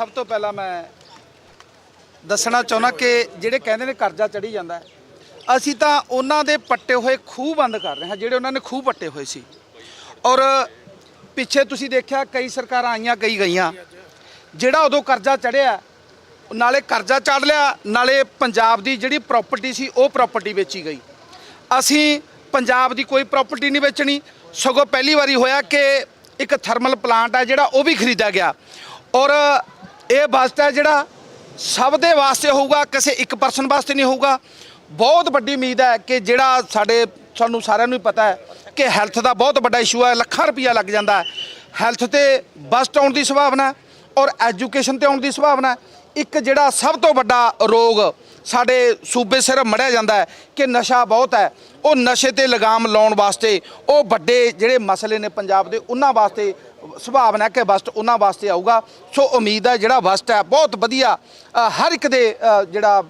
ਸਭ ਤੋਂ ਪਹਿਲਾਂ ਮੈਂ ਦੱਸਣਾ ਚਾਹੁੰਦਾ ਕਿ ਜਿਹੜੇ ਕਹਿੰਦੇ ਨੇ ਕਰਜ਼ਾ ਚੜੀ ਜਾਂਦਾ ਅਸੀਂ ਤਾਂ ਉਹਨਾਂ ਦੇ ਪੱਟੇ ਹੋਏ ਖੂਹ ਬੰਦ ਕਰ ਰਹੇ ਹਾਂ, ਜਿਹੜੇ ਉਹਨਾਂ ਨੇ ਖੂਹ ਪੱਟੇ ਹੋਏ ਸੀ। ਔਰ ਪਿੱਛੇ ਤੁਸੀਂ ਦੇਖਿਆ ਕਈ ਸਰਕਾਰਾਂ ਆਈਆਂ, ਕਈ ਗਈਆਂ। ਜਿਹੜਾ ਉਦੋਂ ਕਰਜ਼ਾ ਚੜਿਆ ਨਾਲੇ ਕਰਜ਼ਾ ਚੜ ਲਿਆ, ਨਾਲੇ ਪੰਜਾਬ ਦੀ ਜਿਹੜੀ ਪ੍ਰਾਪਰਟੀ ਸੀ, ਉਹ ਪ੍ਰਾਪਰਟੀ ਵੇਚੀ ਗਈ। ਅਸੀਂ ਪੰਜਾਬ ਦੀ ਕੋਈ ਪ੍ਰਾਪਰਟੀ ਨਹੀਂ ਵੇਚਣੀ। ਸਗੋਂ ਪਹਿਲੀ ਵਾਰੀ ਹੋਇਆ ਕਿ ਇੱਕ ਥਰਮਲ ਪਲਾਂਟ ਹੈ ਜਿਹੜਾ, ਉਹ ਵੀ ਖਰੀਦਿਆ ਗਿਆ। ਔਰ ਇਹ ਬਸਟ ਹੈ ਜਿਹੜਾ ਸਭ ਦੇ ਵਾਸਤੇ ਹੋਊਗਾ, ਕਿਸੇ ਇੱਕ ਪਰਸਨ ਵਾਸਤੇ ਨਹੀਂ ਹੋਊਗਾ। ਬਹੁਤ ਵੱਡੀ ਉਮੀਦ ਹੈ ਕਿ ਜਿਹੜਾ ਸਾਡੇ, ਸਾਨੂੰ ਸਾਰਿਆਂ ਨੂੰ ਹੀ ਪਤਾ ਹੈ ਕਿ ਹੈਲਥ ਦਾ ਬਹੁਤ ਵੱਡਾ ਇਸ਼ੂ ਹੈ, ਲੱਖਾਂ ਰੁਪਈਆ ਲੱਗ ਜਾਂਦਾ ਹੈ। ਹੈਲਥ ਤੇ ਬਸਟ ਆਉਣ ਦੀ ਸੰਭਾਵਨਾ ਔਰ ਐਜੂਕੇਸ਼ਨ ਤੇ ਆਉਣ ਦੀ ਸੰਭਾਵਨਾ ਇੱਕ ਜਿਹੜਾ ਸਭ ਤੋਂ ਵੱਡਾ ਰੋਗ ਸਾਡੇ ਸੂਬੇ ਸਿਰ ਮੜਿਆ ਜਾਂਦਾ ਹੈ ਕਿ ਨਸ਼ਾ ਬਹੁਤ ਹੈ। ਉਹ ਨਸ਼ੇ ਤੇ ਲਗਾਮ ਲਾਉਣ ਵਾਸਤੇ, ਉਹ ਵੱਡੇ ਜਿਹੜੇ ਮਸਲੇ ਨੇ ਪੰਜਾਬ ਦੇ, ਉਹਨਾਂ ਵਾਸਤੇ ਸੁਭਾਵਨਾ ਹੈ ਕਿ ਬਸਟ ਉਹਨਾਂ ਵਾਸਤੇ ਆਊਗਾ। ਸੋ ਉਮੀਦ ਹੈ ਜਿਹੜਾ ਬਸਟ ਹੈ ਬਹੁਤ ਵਧੀਆ ਹਰ ਇੱਕ ਦੇ ਜਿਹੜਾ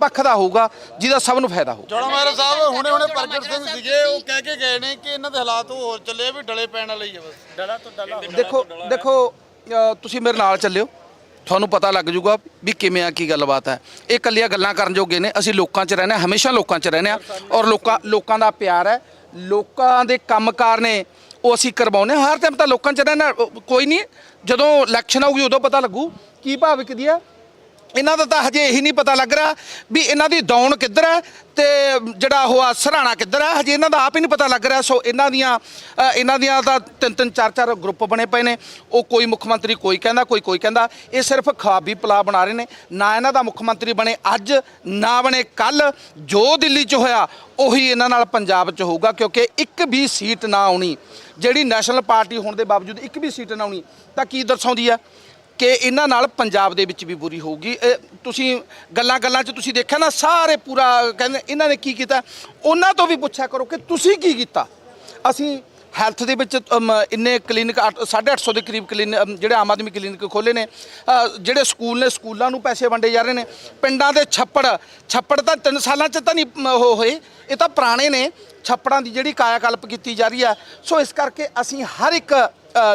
ਪੱਖ ਦਾ ਹੋਊਗਾ ਜਿਹਦਾ ਸਭ ਨੂੰ ਫਾਇਦਾ ਹੋਊ ਜੋੜਾ ਮਾਰ ਸਾਹਿਬ ਹੁਣੇ ਹੁਣੇ ਪ੍ਰਗਟ ਸਿੰਘ ਸੀਗੇ ਉਹ ਕਹਿ ਕੇ ਗਏ ਨੇ ਕਿ ਇਹਨਾਂ ਦੇ ਹਾਲਾਤ ਹੋਰ ਚੱਲੇ ਵੀ ਡਲੇ ਪੈਣ ਵਾਲੇ ਹੀ ਆ ਬਸ। ਡਲਾ ਤੋਂ ਡਲਾ ਦੇਖੋ ਦੇਖੋ ਤੁਸੀਂ ਮੇਰੇ ਨਾਲ ਚੱਲਿਓ। ਤੁਹਾਨੂੰ ਪਤਾ ਲੱਗ ਜਾਊਗਾ ਵੀ ਕਿਵੇਂ ਆ ਕੀ ਗੱਲਬਾਤ ਹੈ। ਇਹ ਕੱਲੀਆਂ ਗੱਲਾਂ ਕਰਨ ਜੋਗੇ ਨੇ। ਅਸੀਂ ਲੋਕਾਂ 'ਚ ਰਹਿੰਦੇ ਹਾਂ ਹਮੇਸ਼ਾ ਲੋਕਾਂ 'ਚ ਰਹਿੰਦੇ ਹਾਂ। ਔਰ ਲੋਕਾਂ ਲੋਕਾਂ ਦਾ ਪਿਆਰ ਹੈ। ਲੋਕਾਂ ਦੇ ਕੰਮਕਾਰ ਨੇ ਉਹ ਅਸੀਂ ਕਰਵਾਉਂਦੇ ਹਾਂ। ਹਰ ਟਾਈਮ ਤਾਂ ਲੋਕਾਂ 'ਚ ਰਹਿਣਾ ਕੋਈ ਨਹੀਂ। ਜਦੋਂ ਇਲੈਕਸ਼ਨ ਆਊਗੀ ਉਦੋਂ ਪਤਾ ਲੱਗੂ। ਕੀ ਭਾਅ ਵਿਕਦੀ ਆ? ਇਹਨਾਂ ਦਾ ਤਾਂ ਹਜੇ ਇਹੀ ਨਹੀਂ ਪਤਾ ਲੱਗ ਰਿਹਾ ਵੀ ਇਹਨਾਂ ਦੀ ਦੌਣ ਕਿੱਧਰ ਹੈ ਤੇ ਜਿਹੜਾ ਉਹ ਆ ਸਰਾਣਾ ਕਿੱਧਰ ਹੈ। ਹਜੇ ਇਹਨਾਂ ਦਾ ਆਪ ਹੀ ਨਹੀਂ ਪਤਾ ਲੱਗ ਰਿਹਾ। ਸੋ ਇਹਨਾਂ ਦੀਆਂ ਅ, ਇਹਨਾਂ ਦੀਆਂ ਤਾਂ ਤਿੰਨ ਤਿੰਨ ਚਾਰ ਚਾਰ ਗਰੁੱਪ ਬਣੇ ਪਏ ਨੇ। ਉਹ ਕੋਈ ਮੁੱਖ ਮੰਤਰੀ ਕੋਈ ਕਹਿੰਦਾ ਕੋਈ ਕੋਈ ਕਹਿੰਦਾ। ਇਹ ਸਿਰਫ ਖਵਾਬੀ ਪਲਾ ਬਣਾ ਰਹੇ ਨੇ। ਨਾ ਇਹਨਾਂ ਦਾ ਮੁੱਖ ਮੰਤਰੀ ਬਣੇ ਅੱਜ ਨਾ ਬਣੇ ਕੱਲ ਜੋ ਦਿੱਲੀ 'ਚ ਹੋਇਆ ਉਹੀ ਇਹਨਾਂ ਨਾਲ ਪੰਜਾਬ 'ਚ ਹੋਊਗਾ ਕਿਉਂਕਿ ਇੱਕ ਵੀ ਸੀਟ ਨਾ ਆਉਣੀ। ਜਿਹੜੀ ਨੈਸ਼ਨਲ ਪਾਰਟੀ ਹੋਣ ਦੇ ਬਾਵਜੂਦ ਇੱਕ ਵੀ ਸੀਟ ਨਾ ਆਉਣੀ ਤਾਂ ਕੀ ਦਰਸਾਉਂਦੀ ਆ ਕਿ ਇਹਨਾਂ ਨਾਲ ਪੰਜਾਬ ਦੇ ਵਿੱਚ ਵੀ ਬੁਰੀ ਹੋਊਗੀ। ਇਹ ਤੁਸੀਂ ਗੱਲਾਂ ਗੱਲਾਂ 'ਚ ਤੁਸੀਂ ਦੇਖਿਆ ਨਾ ਸਾਰੇ ਪੂਰਾ ਕਹਿੰਦੇ ਇਹਨਾਂ ਨੇ ਕੀ ਕੀਤਾ? ਉਹਨਾਂ ਤੋਂ ਵੀ ਪੁੱਛਿਆ ਕਰੋ ਕਿ ਤੁਸੀਂ ਕੀ ਕੀਤਾ? ਅਸੀਂ ਹੈਲਥ ਦੇ ਵਿੱਚ ਅਮ, ਇੰਨੇ ਕਲੀਨਿਕ 850 ਦੇ ਕਰੀਬ ਕਲੀਨਿਕ ਜਿਹੜੇ ਆਮ ਆਦਮੀ ਕਲੀਨਿਕ ਖੋਲੇ ਨੇ। ਜਿਹੜੇ ਸਕੂਲ ਨੇ ਸਕੂਲਾਂ ਨੂੰ ਪੈਸੇ ਵੰਡੇ ਜਾ ਰਹੇ ਨੇ। ਪਿੰਡਾਂ ਦੇ ਛੱਪੜ ਛੱਪੜ ਤਾਂ 3 ਸਾਲਾਂ 'ਚ ਤਾਂ ਨਹੀਂ ਹੋਏ। ਇਹ ਤਾਂ ਪੁਰਾਣੇ ਨੇ ਛੱਪੜਾਂ ਦੀ ਜਿਹੜੀ ਕਾਇਆਕਲਪ ਕੀਤੀ ਜਾ ਰਹੀ ਆ ਸੋ ਇਸ ਕਰਕੇ ਅਸੀਂ ਹਰ ਇੱਕ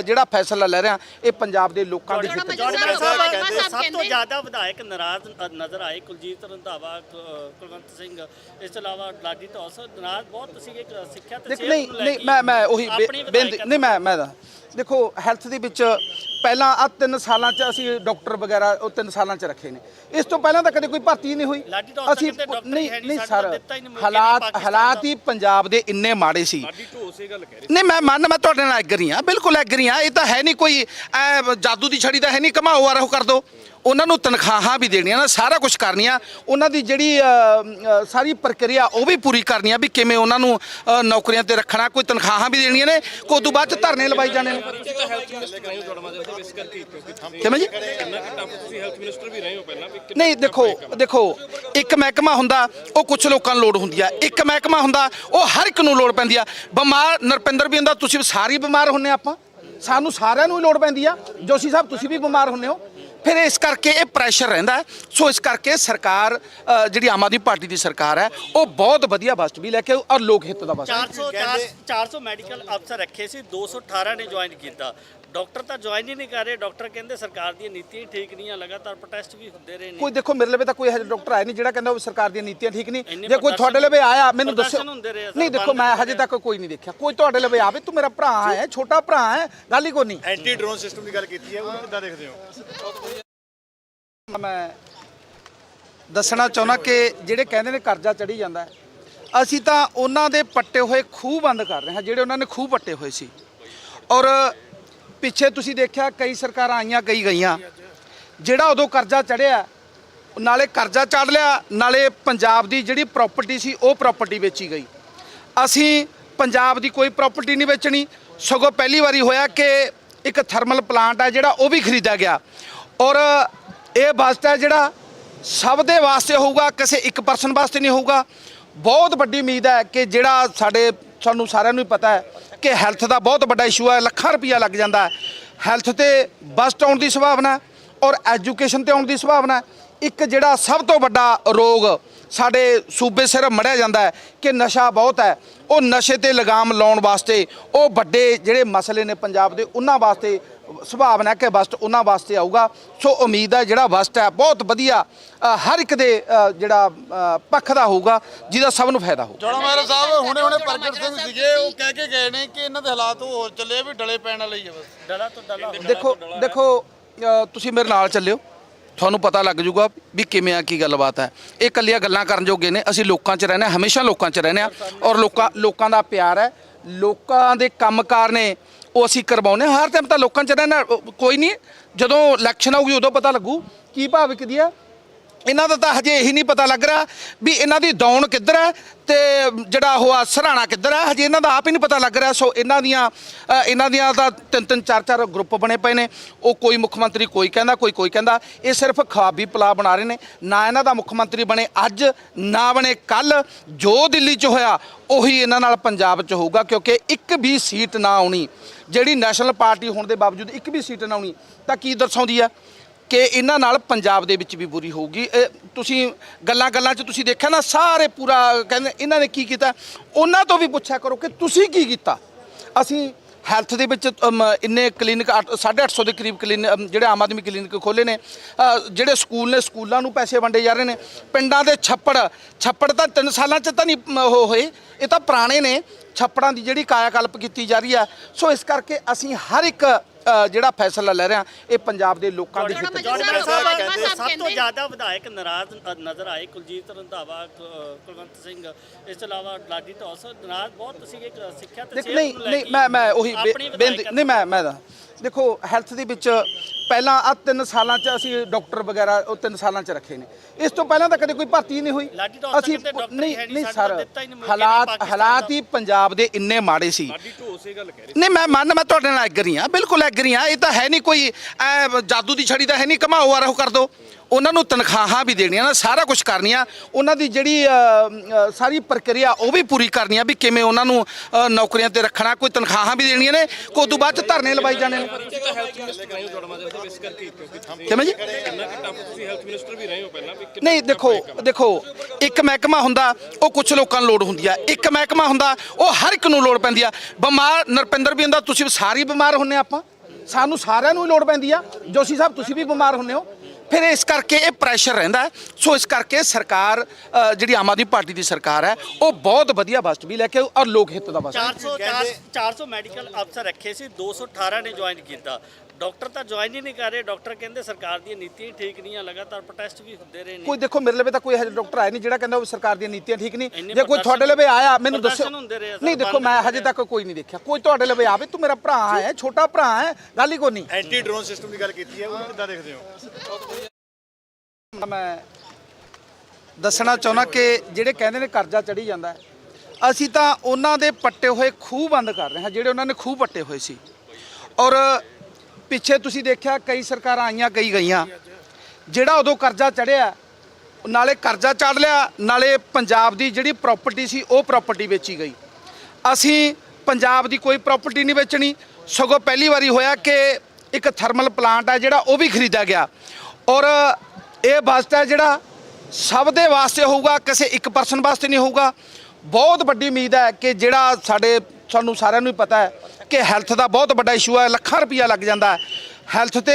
ਜਿਹੜਾ ਫੈਸਲਾ ਲੈ ਰਹੇ ਹਾਂ ਇਹ ਪੰਜਾਬ ਦੇ ਲੋਕਾਂ ਦੇ ਹਿੱਤ 'ਚ ਜੋੜੀ ਸਾਹਿਬ ਸਾਹਿਬ ਵਰਮਾ ਕਹਿੰਦੇ ਸਾਹਿਬ ਸਭ ਤੋਂ ਜ਼ਿਆਦਾ ਵਿਧਾਇਕ ਨਾਰਾਜ਼ ਨਜ਼ਰ ਆਏ ਕੁਲਜੀਤ ਰੰਧਾਵਾ ਕੁਲਵੰਤ ਸਿੰਘ। ਇਸ ਤੋਂ ਇਲਾਵਾ ਲਾਡੀ ਧੌਸ ਨਾਰਾਜ਼ ਬਹੁਤ ਸੀਗੇ ਕਿ ਸਿੱਖਿਆ ਤੇ ਨਹੀਂ ਨਹੀਂ ਮੈਂ ਮੈਂ ਉਹੀ ਬੇਨਤੀ ਨਹੀਂ ਮੈਂ ਮੈਂ ਦੇਖੋ ਹੈਲਥ ਦੇ ਵਿੱਚ ਪਹਿਲਾਂ ਆ ਤਿੰਨ ਸਾਲਾਂ 'ਚ ਅਸੀਂ ਡਾਕਟਰ ਵਗੈਰਾ ਉਹ ਤਿੰਨ ਸਾਲਾਂ 'ਚ ਰੱਖੇ ਨੇ। ਇਸ ਤੋਂ ਪਹਿਲਾਂ ਤਾਂ ਕਦੇ ਕੋਈ ਭਰਤੀ ਨਹੀਂ ਹੋਈ। ਹੀ ਨਹੀਂ ਨਹੀਂ, ਸਰ ਹਾਲਾਤ ਹਾਲਾਤ ਹੀ ਪੰਜਾਬ ਦੇ ਇੰਨੇ ਮਾੜੇ ਸੀ। ਨਹੀਂ ਮੈਂ ਮੰਨ ਮੈਂ ਤੁਹਾਡੇ ਨਾਲ ਐਗਰੀ ਹਾਂ ਬਿਲਕੁਲ ਐਗਰੀ ਹਾਂ। ਇਹ ਤਾਂ ਹੈ ਨਹੀਂ ਕੋਈ ਐ ਜਾਦੂ ਦੀ ਛੜੀ ਤਾਂ ਹੈ ਨਹੀਂ ਕਮਾਓ ਆ ਰਹੋ ਕਰ ਦੋ। ਉਹਨਾਂ ਨੂੰ ਤਨਖਾਹਾਂ ਵੀ ਦੇਣੀਆਂ ਨਾ ਸਾਰਾ ਕੁਝ ਕਰਨੀਆਂ। ਉਹਨਾਂ ਦੀ ਜਿਹੜੀ ਅ, ਅ, ਸਾਰੀ ਪ੍ਰਕਿਰਿਆ ਉਹ ਵੀ ਪੂਰੀ ਕਰਨੀ ਆ ਵੀ ਕਿਵੇਂ ਉਹਨਾਂ ਨੂੰ ਅ, ਨੌਕਰੀਆਂ ਤੇ ਰੱਖਣਾ ਕੋਈ ਤਨਖਾਹਾਂ ਵੀ ਦੇਣੀਆਂ ਨੇ ਕੋਈ ਉਦੋਂ ਬਾਅਦ ਚ ਧਰਨੇ ਲਵਾਈ ਜਾਣੇ ਨੇ। ਕਿਵੇਂ ਜੀ? ਨਹੀਂ ਦੇਖੋ ਦੇਖੋ ਇੱਕ ਮਹਿਕਮਾ ਹੁੰਦਾ ਉਹ ਕੁਝ ਲੋਕਾਂ ਨੂੰ ਲੋੜ ਹੁੰਦੀ ਆ। ਇੱਕ ਮਹਿਕਮਾ ਹੁੰਦਾ ਉਹ ਹਰ ਇੱਕ ਨੂੰ ਲੋੜ ਪੈਂਦੀ ਆ। ਬਿਮਾਰ ਨਰਪਿੰਦਰ ਵੀ ਹੁੰਦਾ ਤੁਸੀਂ ਸਾਰੇ ਬਿਮਾਰ ਹੁੰਨੇ ਆਪਾਂ। ਸਾਨੂੰ ਸਾਰਿਆਂ ਨੂੰ ਹੀ ਲੋੜ ਪੈਂਦੀ ਆ। ਜੋਸ਼ੀ ਸਾਹਿਬ ਤੁਸੀਂ ਵੀ ਬਿਮਾਰ ਹੁੰਨੇ ਹੋ। ਫਿਰ ਇਸ ਕਰਕੇ ਇਹ ਪ੍ਰੈਸ਼ਰ ਰਹਿੰਦਾ। ਸੋ ਇਸ ਕਰਕੇ ਸਰਕਾਰ ਅ, ਜਿਹੜੀ ਆਮ ਆਦਮੀ ਪਾਰਟੀ ਦੀ ਸਰਕਾਰ ਹੈ ਉਹ ਬਹੁਤ ਵਧੀਆ ਬਸਟ ਵੀ ਲੈ ਕੇ ਔਰ ਲੋਕ ਹਿੱਤ ਦਾ ਬਸਟ 400 400 400 ਮੈਡੀਕਲ ਅਫਸਰ ਰੱਖੇ ਸੀ 218 ਨੇ ਜੁਆਇਨ ਕੀਤਾ ਡਾਕਟਰ ਤਾਂ ਜੁਆਇਨ ਹੀ ਨਹੀਂ ਕਰ ਰਹੇ। ਡਾਕਟਰ ਕਹਿੰਦੇ ਸਰਕਾਰ ਦੀਆਂ ਨੀਤੀਆਂ ਹੀ ਠੀਕ ਨਹੀਂ ਆ ਲਗਾਤਾਰ ਪ੍ਰੋਟੈਸਟ ਵੀ ਹੁੰਦੇ ਰਹੇ ਨੇ। ਕੋਈ ਦੇਖੋ ਮੇਰੇ ਲਵੇ ਤਾਂ ਕੋਈ ਇਹੋ ਜਿਹਾ ਡਾਕਟਰ ਆਇਆ ਨਹੀਂ ਜਿਹੜਾ ਕਹਿੰਦਾ ਉਹ ਸਰਕਾਰ ਦੀਆਂ ਨੀਤੀਆਂ ਠੀਕ ਨਹੀਂ। ਜੇ ਕੋਈ ਤੁਹਾਡੇ ਲਵੇ ਆਇਆ ਮੈਨੂੰ ਦੱਸੋ। ਪ੍ਰਦਰਸ਼ਨ ਹੁੰਦੇ ਰਹੇ ਆ ਸਰ, ਨਹੀਂ ਦੇਖੋ ਬੰਦ ਮੈਂ ਹਜੇ ਤੱਕ ਕੋਈ ਨਹੀਂ ਦੇਖਿਆ। ਕੋਈ ਤੁਹਾਡੇ ਲਵੇ ਆਵੇ ਤੂੰ ਮੇਰਾ ਭਰਾ ਹੈ ਛੋਟਾ ਭਰਾ ਹੈ ਗੱਲ ਹੀ ਕੋਈ ਨਹੀਂ। ਐਂਟੀ ਡਰੋਨ ਸਿਸਟਮ ਦੀ ਗੱਲ ਕੀਤੀ ਹੈ ਉਹ ਕਿੱਦਾਂ ਦੇਖਦੇ ਹੋ? ਮੈਂ ਦੱਸਣਾ ਚਾਹੁੰਦਾ ਕਿ ਜਿਹੜੇ ਕਹਿੰਦੇ ਨੇ ਕਰਜ਼ਾ ਚੜੀ ਜਾਂਦਾ ਹੈ, ਅਸੀਂ ਤਾਂ ਉਹਨਾਂ ਦੇ ਪੱਟੇ ਹੋਏ ਖੂਹ ਬੰਦ ਕਰ ਰਹੇ ਹਾਂ ਜਿਹੜੇ ਉਹਨਾਂ ਨੇ ਖੂਹ ਪੱਟੇ ਹੋਏ ਸੀ। ਔਰ ਪਿੱਛੇ ਤੁਸੀਂ ਦੇਖਿਆ ਕਈ ਸਰਕਾਰਾਂ ਆਈਆਂ, ਕਈ ਗਈਆਂ। ਜਿਹੜਾ ਉਦੋਂ ਕਰਜ਼ਾ ਚੜਿਆ ਨਾਲੇ ਕਰਜ਼ਾ ਚੜ ਲਿਆ, ਨਾਲੇ ਪੰਜਾਬ ਦੀ ਜਿਹੜੀ ਪ੍ਰਾਪਰਟੀ ਸੀ, ਉਹ ਪ੍ਰਾਪਰਟੀ ਵੇਚੀ ਗਈ। ਅਸੀਂ ਪੰਜਾਬ ਦੀ ਕੋਈ ਪ੍ਰਾਪਰਟੀ ਨਹੀਂ ਵੇਚਣੀ। ਸਗੋਂ ਪਹਿਲੀ ਵਾਰੀ ਹੋਇਆ ਕਿ ਇੱਕ ਥਰਮਲ ਪਲਾਂਟ ਹੈ ਜਿਹੜਾ, ਉਹ ਵੀ ਖਰੀਦਿਆ ਗਿਆ। ਔਰ ਇਹ ਬਸਟ ਹੈ ਜਿਹੜਾ ਸਭ ਦੇ ਵਾਸਤੇ ਹੋਊਗਾ, ਕਿਸੇ ਇੱਕ ਪਰਸਨ ਵਾਸਤੇ ਨਹੀਂ ਹੋਊਗਾ। ਬਹੁਤ ਵੱਡੀ ਉਮੀਦ ਹੈ ਕਿ ਜਿਹੜਾ ਸਾਡੇ, ਸਾਨੂੰ ਸਾਰਿਆਂ ਨੂੰ ਹੀ ਪਤਾ ਹੈ ਕਿ ਹੈਲਥ ਦਾ ਬਹੁਤ ਵੱਡਾ ਇਸ਼ੂ ਹੈ ਲੱਖਾਂ ਰੁਪਈਆ ਲੱਗ ਜਾਂਦਾ ਹੈ। ਹੈਲਥ ਤੇ ਬਸਟ ਆਉਣ ਦੀ ਸੰਭਾਵਨਾ ਔਰ ਐਜੂਕੇਸ਼ਨ ਤੇ ਆਉਣ ਦੀ ਸੰਭਾਵਨਾ ਇੱਕ ਜਿਹੜਾ ਸਭ ਤੋਂ ਵੱਡਾ ਰੋਗ ਸਾਡੇ ਸੂਬੇ ਸਿਰ ਮੜਿਆ ਜਾਂਦਾ ਹੈ ਕਿ ਨਸ਼ਾ ਬਹੁਤ ਹੈ। ਉਹ ਨਸ਼ੇ ਤੇ ਲਗਾਮ ਲਾਉਣ ਵਾਸਤੇ ਉਹ ਵੱਡੇ ਜਿਹੜੇ ਮਸਲੇ ਨੇ ਪੰਜਾਬ ਦੇ, ਉਹਨਾਂ ਵਾਸਤੇ ਸੁਭਾਵਨਾ ਹੈ ਕਿ ਬਸਟ ਉਹਨਾਂ ਵਾਸਤੇ ਆਊਗਾ। ਸੋ ਉਮੀਦ ਹੈ ਜਿਹੜਾ ਬਸਟ ਹੈ ਬਹੁਤ ਵਧੀਆ ਹਰ ਇੱਕ ਦੇ ਜਿਹੜਾ ਪੱਖ ਦਾ ਹੋਊਗਾ ਜਿਹਦਾ ਸਭ ਨੂੰ ਫਾਇਦਾ ਹੋਊ ਜੋੜਾ ਮਹਿਰਾ ਸਾਹਿਬ ਹੁਣੇ ਹੁਣੇ ਪ੍ਰਗਟ ਸਿੰਘ ਸੀਗੇ ਉਹ ਕਹਿ ਕੇ ਗਏ ਨੇ ਕਿ ਇਹਨਾਂ ਦੇ ਹਾਲਾਤ ਹੋਰ ਚੱਲੇ ਵੀ ਡਲੇ ਪੈਣ ਵਾਲੇ ਹੀ ਆ ਬਸ। ਡਲਾ ਤੋਂ ਡਲਾ ਦੇਖੋ ਦੇਖੋ ਤੁਸੀਂ ਮੇਰੇ ਨਾਲ ਚੱਲਿਓ। ਤੁਹਾਨੂੰ ਪਤਾ ਲੱਗ ਜਾਊਗਾ ਵੀ ਕਿਵੇਂ ਆ ਕੀ ਗੱਲਬਾਤ ਹੈ। ਇਹ ਕੱਲੀਆਂ ਗੱਲਾਂ ਕਰਨ ਜੋਗੇ ਨੇ ਅਸੀਂ ਲੋਕਾਂ 'ਚ ਰਹਿੰਦੇ ਹਾਂ ਹਮੇਸ਼ਾ ਲੋਕਾਂ 'ਚ ਰਹਿੰਦੇ ਹਾਂ ਔਰ ਲੋਕਾਂ ਲੋਕਾਂ ਦਾ ਪਿਆਰ ਹੈ। ਲੋਕਾਂ ਦੇ ਕੰਮਕਾਰ ਨੇ ਉਹ ਅਸੀਂ ਕਰਵਾਉਂਦੇ ਹਾਂ। ਹਰ ਟਾਈਮ ਤਾਂ ਲੋਕਾਂ 'ਚ ਰਹਿਣਾ ਅ, ਕੋਈ ਨਹੀਂ। ਜਦੋਂ ਇਲੈਕਸ਼ਨ ਆਊਗੀ ਉਦੋਂ ਪਤਾ ਲੱਗੂ। ਕੀ ਭਾਵਿਕ ਦੀ ਆ? ਇਹਨਾਂ ਦਾ ਤਾਂ ਹਜੇ ਇਹੀ ਨਹੀਂ ਪਤਾ ਲੱਗ ਰਿਹਾ ਵੀ ਇਹਨਾਂ ਦੀ ਦੌਣ ਕਿੱਧਰ ਹੈ ਤੇ ਜਿਹੜਾ ਉਹ ਆ ਸਰਾਣਾ ਕਿੱਧਰ ਹੈ। ਹਜੇ ਇਹਨਾਂ ਦਾ ਆਪ ਹੀ ਨਹੀਂ ਪਤਾ ਲੱਗ ਰਿਹਾ। ਸੋ ਇਹਨਾਂ ਦੀਆਂ ਇਹਨਾਂ ਦੀਆਂ ਤਾਂ ਤਿੰਨ ਤਿੰਨ ਚਾਰ ਚਾਰ ਗਰੁੱਪ ਬਣੇ ਪਏ ਨੇ। ਉਹ ਕੋਈ ਮੁੱਖ ਮੰਤਰੀ ਕੋਈ ਕਹਿੰਦਾ ਕੋਈ ਕੋਈ ਕਹਿੰਦਾ। ਇਹ ਸਿਰਫ ਖਾਬੀ ਪਲਾ ਬਣਾ ਰਹੇ ਨੇ। ਨਾ ਇਹਨਾਂ ਦਾ ਮੁੱਖ ਮੰਤਰੀ ਬਣੇ ਅੱਜ ਨਾ ਬਣੇ ਕੱਲ ਜੋ ਦਿੱਲੀ 'ਚ ਹੋਇਆ ਉਹੀ ਇਹਨਾਂ ਨਾਲ ਪੰਜਾਬ 'ਚ ਹੋਊਗਾ ਕਿਉਂਕਿ ਇੱਕ ਵੀ ਸੀਟ ਨਾ ਆਉਣੀ। ਜਿਹੜੀ ਨੈਸ਼ਨਲ ਪਾਰਟੀ ਹੋਣ ਦੇ ਬਾਵਜੂਦ ਇੱਕ ਵੀ ਸੀਟ ਨਾ ਆਉਣੀ, ਤਾਂ ਕੀ ਦਰਸਾਉਂਦੀ ਆ ਕਿ ਇਹਨਾਂ ਨਾਲ ਪੰਜਾਬ ਦੇ ਵਿੱਚ ਵੀ ਬੁਰੀ ਹੋਊਗੀ? ਇਹ ਤੁਸੀਂ ਗੱਲਾਂ ਗੱਲਾਂ 'ਚ ਤੁਸੀਂ ਦੇਖਿਆ ਨਾ, ਸਾਰੇ ਪੂਰਾ ਕਹਿੰਦੇ, ਇਹਨਾਂ ਨੇ ਕੀ ਕੀਤਾ? ਉਹਨਾਂ ਤੋਂ ਵੀ ਪੁੱਛਿਆ ਕਰੋ ਕਿ ਤੁਸੀਂ ਕੀ ਕੀਤਾ? ਅਸੀਂ ਹੈਲਥ ਦੇ ਵਿੱਚ ਅਮ, ਇੰਨੇ ਕਲੀਨਿਕ 850 ਦੇ ਕਰੀਬ ਕਲੀਨਿਕ ਜਿਹੜੇ ਆਮ ਆਦਮੀ ਕਲੀਨਿਕ ਖੋਲੇ ਨੇ। ਅ, ਜਿਹੜੇ ਸਕੂਲ ਨੇ ਸਕੂਲਾਂ ਨੂੰ ਪੈਸੇ ਵੰਡੇ ਜਾ ਰਹੇ ਨੇ। ਪਿੰਡਾਂ ਦੇ ਛੱਪੜ ਛੱਪੜ ਤਾਂ 3 ਸਾਲਾਂ 'ਚ ਤਾਂ ਨਹੀਂ ਮ, ਉਹ ਹੋਏ। ਇਹ ਤਾਂ ਪੁਰਾਣੇ ਨੇ। ਛੱਪੜਾਂ ਦੀ ਜਿਹੜੀ ਕਾਇਆ ਕਲਪ ਕੀਤੀ ਜਾ ਰਹੀ ਆ। ਸੋ ਇਸ ਕਰਕੇ ਅਸੀਂ ਹਰ ਇੱਕ ਜਿਹੜਾ ਫੈਸਲਾ ਲੈ ਰਹੇ ਇਹ ਪੰਜਾਬ ਦੇ ਲੋਕਾਂ ਦੇ ਹਿੱਤ 'ਚ ਜੋੜ ਸਾਹਿਬ, ਸਾਹਿਬ ਸਾਹਿਬ ਕਹਿੰਦੇ ਸਭ ਤੋਂ ਜ਼ਿਆਦਾ ਵਿਧਾਇਕ ਨਾਰਾਜ਼ ਨਜ਼ਰ ਆਏ ਕੁਲਜੀਤ ਰੰਧਾਵਾ ਕੁਲਵੰਤ ਸਿੰਘ। ਇਸ ਤੋਂ ਇਲਾਵਾ ਲਾਡੀ ਢੌਸ ਨਾਰਾਜ਼ ਬਹੁਤ ਸੀਗੇ ਕ- ਸਿੱਖਿਆ ਤੇ ਨਹੀਂ ਨਹੀਂ ਮੈਂ ਮੈਂ ਉਹੀ ਬੇਨਤੀ ਨਹੀਂ ਮੈਂ ਮੈਂ ਦਾ ਦੇਖੋ ਹੈਲਥ ਦੇ ਵਿੱਚ ਪਹਿਲਾਂ ਆ ਤਿੰਨ ਸਾਲਾਂ ਚ ਅਸੀਂ ਡਾਕਟਰ ਵਗੈਰਾ ਉਹ ਤਿੰਨ ਸਾਲਾਂ ਚ ਰੱਖੇ ਨੇ। ਇਸ ਤੋਂ ਪਹਿਲਾਂ ਤਾਂ ਕਦੇ ਕੋਈ ਭਰਤੀ ਨਹੀਂ ਹੋਈ। ਅਸੀਂ ਨਹੀਂ ਨਹੀਂ, ਸਰ ਹਾਲਾਤ ਹਾਲਾਤ। ਹੀ ਪੰਜਾਬ ਦੇ ਇੰਨੇ ਮਾੜੇ ਸੀ। ਨਹੀਂ ਮੈਂ ਮੰਨ ਮੈਂ ਤੁਹਾਡੇ ਨਾਲ ਐਗਰੀ ਹਾਂ ਬਿਲਕੁਲ ਐਗਰੀ ਹਾਂ ਇਹ ਤਾਂ ਹੈ ਨਹੀਂ ਕੋਈ ਐ ਜਾਦੂ ਦੀ ਛੜੀ ਤਾਂ ਹੈ ਨਹੀਂ ਕਮਾਓ ਆ ਰਹੋ ਕਰ ਦੋ। ਉਹਨਾਂ ਨੂੰ ਤਨਖਾਹਾਂ ਵੀ ਦੇਣੀਆਂ ਨਾ ਸਾਰਾ ਕੁਝ ਕਰਨੀਆਂ। ਉਹਨਾਂ ਦੀ ਜਿਹੜੀ ਅ, ਅ, ਸਾਰੀ ਪ੍ਰਕਿਰਿਆ ਉਹ ਵੀ ਪੂਰੀ ਕਰਨੀ ਆ ਵੀ ਕਿਵੇਂ ਉਹਨਾਂ ਨੂੰ ਅ, ਨੌਕਰੀਆਂ ਤੇ ਰੱਖਣਾ। ਕੋਈ ਤਨਖਾਹਾਂ ਵੀ ਦੇਣੀਆਂ ਨੇ ਕੋਈ ਤੋਂ ਬਾਅਦ ਚ ਧਰਨੇ ਲਵਾਈ ਜਾਣੇ ਨੇ। ਕਿਵੇਂ ਜੀ? ਨਹੀਂ ਦੇਖੋ ਦੇਖੋ ਇੱਕ ਮਹਿਕਮਾ ਹੁੰਦਾ ਉਹ ਕੁਝ ਲੋਕਾਂ ਨੂੰ ਲੋੜ ਹੁੰਦੀ ਆ। ਇੱਕ ਮਹਿਕਮਾ ਹੁੰਦਾ ਉਹ ਹਰ ਇੱਕ ਨੂੰ ਲੋੜ ਪੈਂਦੀ ਆ। ਬਿਮਾਰ ਨਰਪਿੰਦਰ ਵੀ ਹੁੰਦਾ ਤੁਸੀਂ ਸਾਰੇ ਬਿਮਾਰ ਹੁੰਨੇ ਆਪਾਂ। ਸਾਨੂੰ ਸਾਰਿਆਂ ਨੂੰ ਹੀ ਲੋੜ ਪੈਂਦੀ ਆ। ਜੋਸ਼ੀ ਸਾਹਿਬ ਤੁਸੀਂ ਵੀ ਬਿਮਾਰ ਹੁੰਨੇ ਹੋ। ਫਿਰ ਇਸ ਕਰਕੇ ਇਹ ਪ੍ਰੈਸ਼ਰ ਰਹਿੰਦਾ ਸੋ ਇਸ ਕਰਕੇ ਸਰਕਾਰ ਜਿਹੜੀ ਆਮ ਆਦਮੀ ਪਾਰਟੀ ਦੀ ਸਰਕਾਰ ਹੈ, ਉਹ ਬਹੁਤ ਵਧੀਆ ਬਸਟ ਵੀ ਲੈ ਕੇ ਔਰ ਲੋਕ ਹਿੱਤ ਦਾ ਬਸਟ 400 400 ਮੈਡੀਕਲ ਅਫਸਰ ਰੱਖੇ ਸੀ 218 ਨੇ ਜੁਆਇਨ ਕੀਤਾ। ਡਾਕਟਰ ਤਾਂ ਜੁਆਇਨ ਹੀ ਨਹੀਂ ਕਰ ਰਹੇ। ਡਾਕਟਰ ਕਹਿੰਦੇ ਸਰਕਾਰ ਦੀਆਂ ਨੀਤੀਆਂ ਹੀ ਠੀਕ ਨਹੀਂ ਆ ਲਗਾਤਾਰ ਪ੍ਰੋਟੈਸਟ ਵੀ ਹੁੰਦੇ ਰਹੇ ਨੇ। ਕੋਈ ਦੇਖੋ ਮੇਰੇ ਲਵੇ ਤਾਂ ਕੋਈ ਹਜੇ ਡਾਕਟਰ ਆਇਆ ਨਹੀਂ ਜਿਹੜਾ ਕਹਿੰਦਾ ਉਹ ਸਰਕਾਰ ਦੀਆਂ ਨੀਤੀਆਂ ਠੀਕ ਨਹੀਂ। ਜੇ ਕੋਈ ਤੁਹਾਡੇ ਲਵੇ ਆਇਆ ਮੈਨੂੰ ਦੱਸੋ। ਪ੍ਰਦਰਸ਼ਨ ਹੁੰਦੇ ਰਹੇ ਆ ਸਰ, ਨਹੀਂ ਦੇਖੋ ਬੰਦ ਮੈਂ ਹਜੇ ਤੱਕ ਕੋਈ ਨਹੀਂ ਦੇਖਿਆ। ਕੋਈ ਤੁਹਾਡੇ ਲਵੇ ਆਵੇ ਤੂੰ ਮੇਰਾ ਭਰਾ ਹੈ ਛੋਟਾ ਭਰਾ ਹੈ ਗੱਲ ਹੀ ਕੋਈ ਨਹੀਂ। ਐਂਟੀ ਡਰੋਨ ਸਿਸਟਮ ਦੀ ਗੱਲ ਕੀਤੀ ਹੈ ਉਹ ਕਿੱਦਾਂ ਦੇਖਦੇ ਹੋ? ਮੈਂ ਦੱਸਣਾ ਚਾਹੁੰਦਾ ਕਿ ਜਿਹੜੇ ਕਹਿੰਦੇ ਨੇ ਕਰਜ਼ਾ ਚੜੀ ਜਾਂਦਾ ਹੈ, ਅਸੀਂ ਤਾਂ ਉਹਨਾਂ ਦੇ ਪੱਟੇ ਹੋਏ ਖੂਹ ਬੰਦ ਕਰ ਰਹੇ ਹਾਂ ਜਿਹੜੇ ਉਹਨਾਂ ਨੇ ਖੂਹ ਪੱਟੇ ਹੋਏ ਸੀ। ਔਰ ਪਿੱਛੇ ਤੁਸੀਂ ਦੇਖਿਆ ਕਈ ਸਰਕਾਰਾਂ ਆਈਆਂ, ਕਈ ਗਈਆਂ। ਜਿਹੜਾ ਉਦੋਂ ਕਰਜ਼ਾ ਚੜਿਆ ਨਾਲੇ ਕਰਜ਼ਾ ਚੜ ਲਿਆ, ਨਾਲੇ ਪੰਜਾਬ ਦੀ ਜਿਹੜੀ ਪ੍ਰਾਪਰਟੀ ਸੀ, ਉਹ ਪ੍ਰਾਪਰਟੀ ਵੇਚੀ ਗਈ। ਅਸੀਂ ਪੰਜਾਬ ਦੀ ਕੋਈ ਪ੍ਰਾਪਰਟੀ ਨਹੀਂ ਵੇਚਣੀ। ਸਗੋਂ ਪਹਿਲੀ ਵਾਰੀ ਹੋਇਆ ਕਿ ਇੱਕ ਥਰਮਲ ਪਲਾਂਟ ਹੈ ਜਿਹੜਾ, ਉਹ ਵੀ ਖਰੀਦਿਆ ਗਿਆ। ਔਰ ਇਹ ਬਸਟ ਹੈ ਜਿਹੜਾ ਸਭ ਦੇ ਵਾਸਤੇ ਹੋਊਗਾ, ਕਿਸੇ ਇੱਕ ਪਰਸਨ ਵਾਸਤੇ ਨਹੀਂ ਹੋਊਗਾ। ਬਹੁਤ ਵੱਡੀ ਉਮੀਦ ਹੈ ਕਿ ਜਿਹੜਾ ਸਾਡੇ, ਸਾਨੂੰ ਸਾਰਿਆਂ ਨੂੰ ਹੀ ਪਤਾ ਹੈ ਕਿ ਹੈਲਥ ਦਾ ਬਹੁਤ ਵੱਡਾ ਇਸ਼ੂ ਹੈ ਲੱਖਾਂ ਰੁਪਈਆ ਲੱਗ ਜਾਂਦਾ ਹੈ। ਹੈਲਥ ਤੇ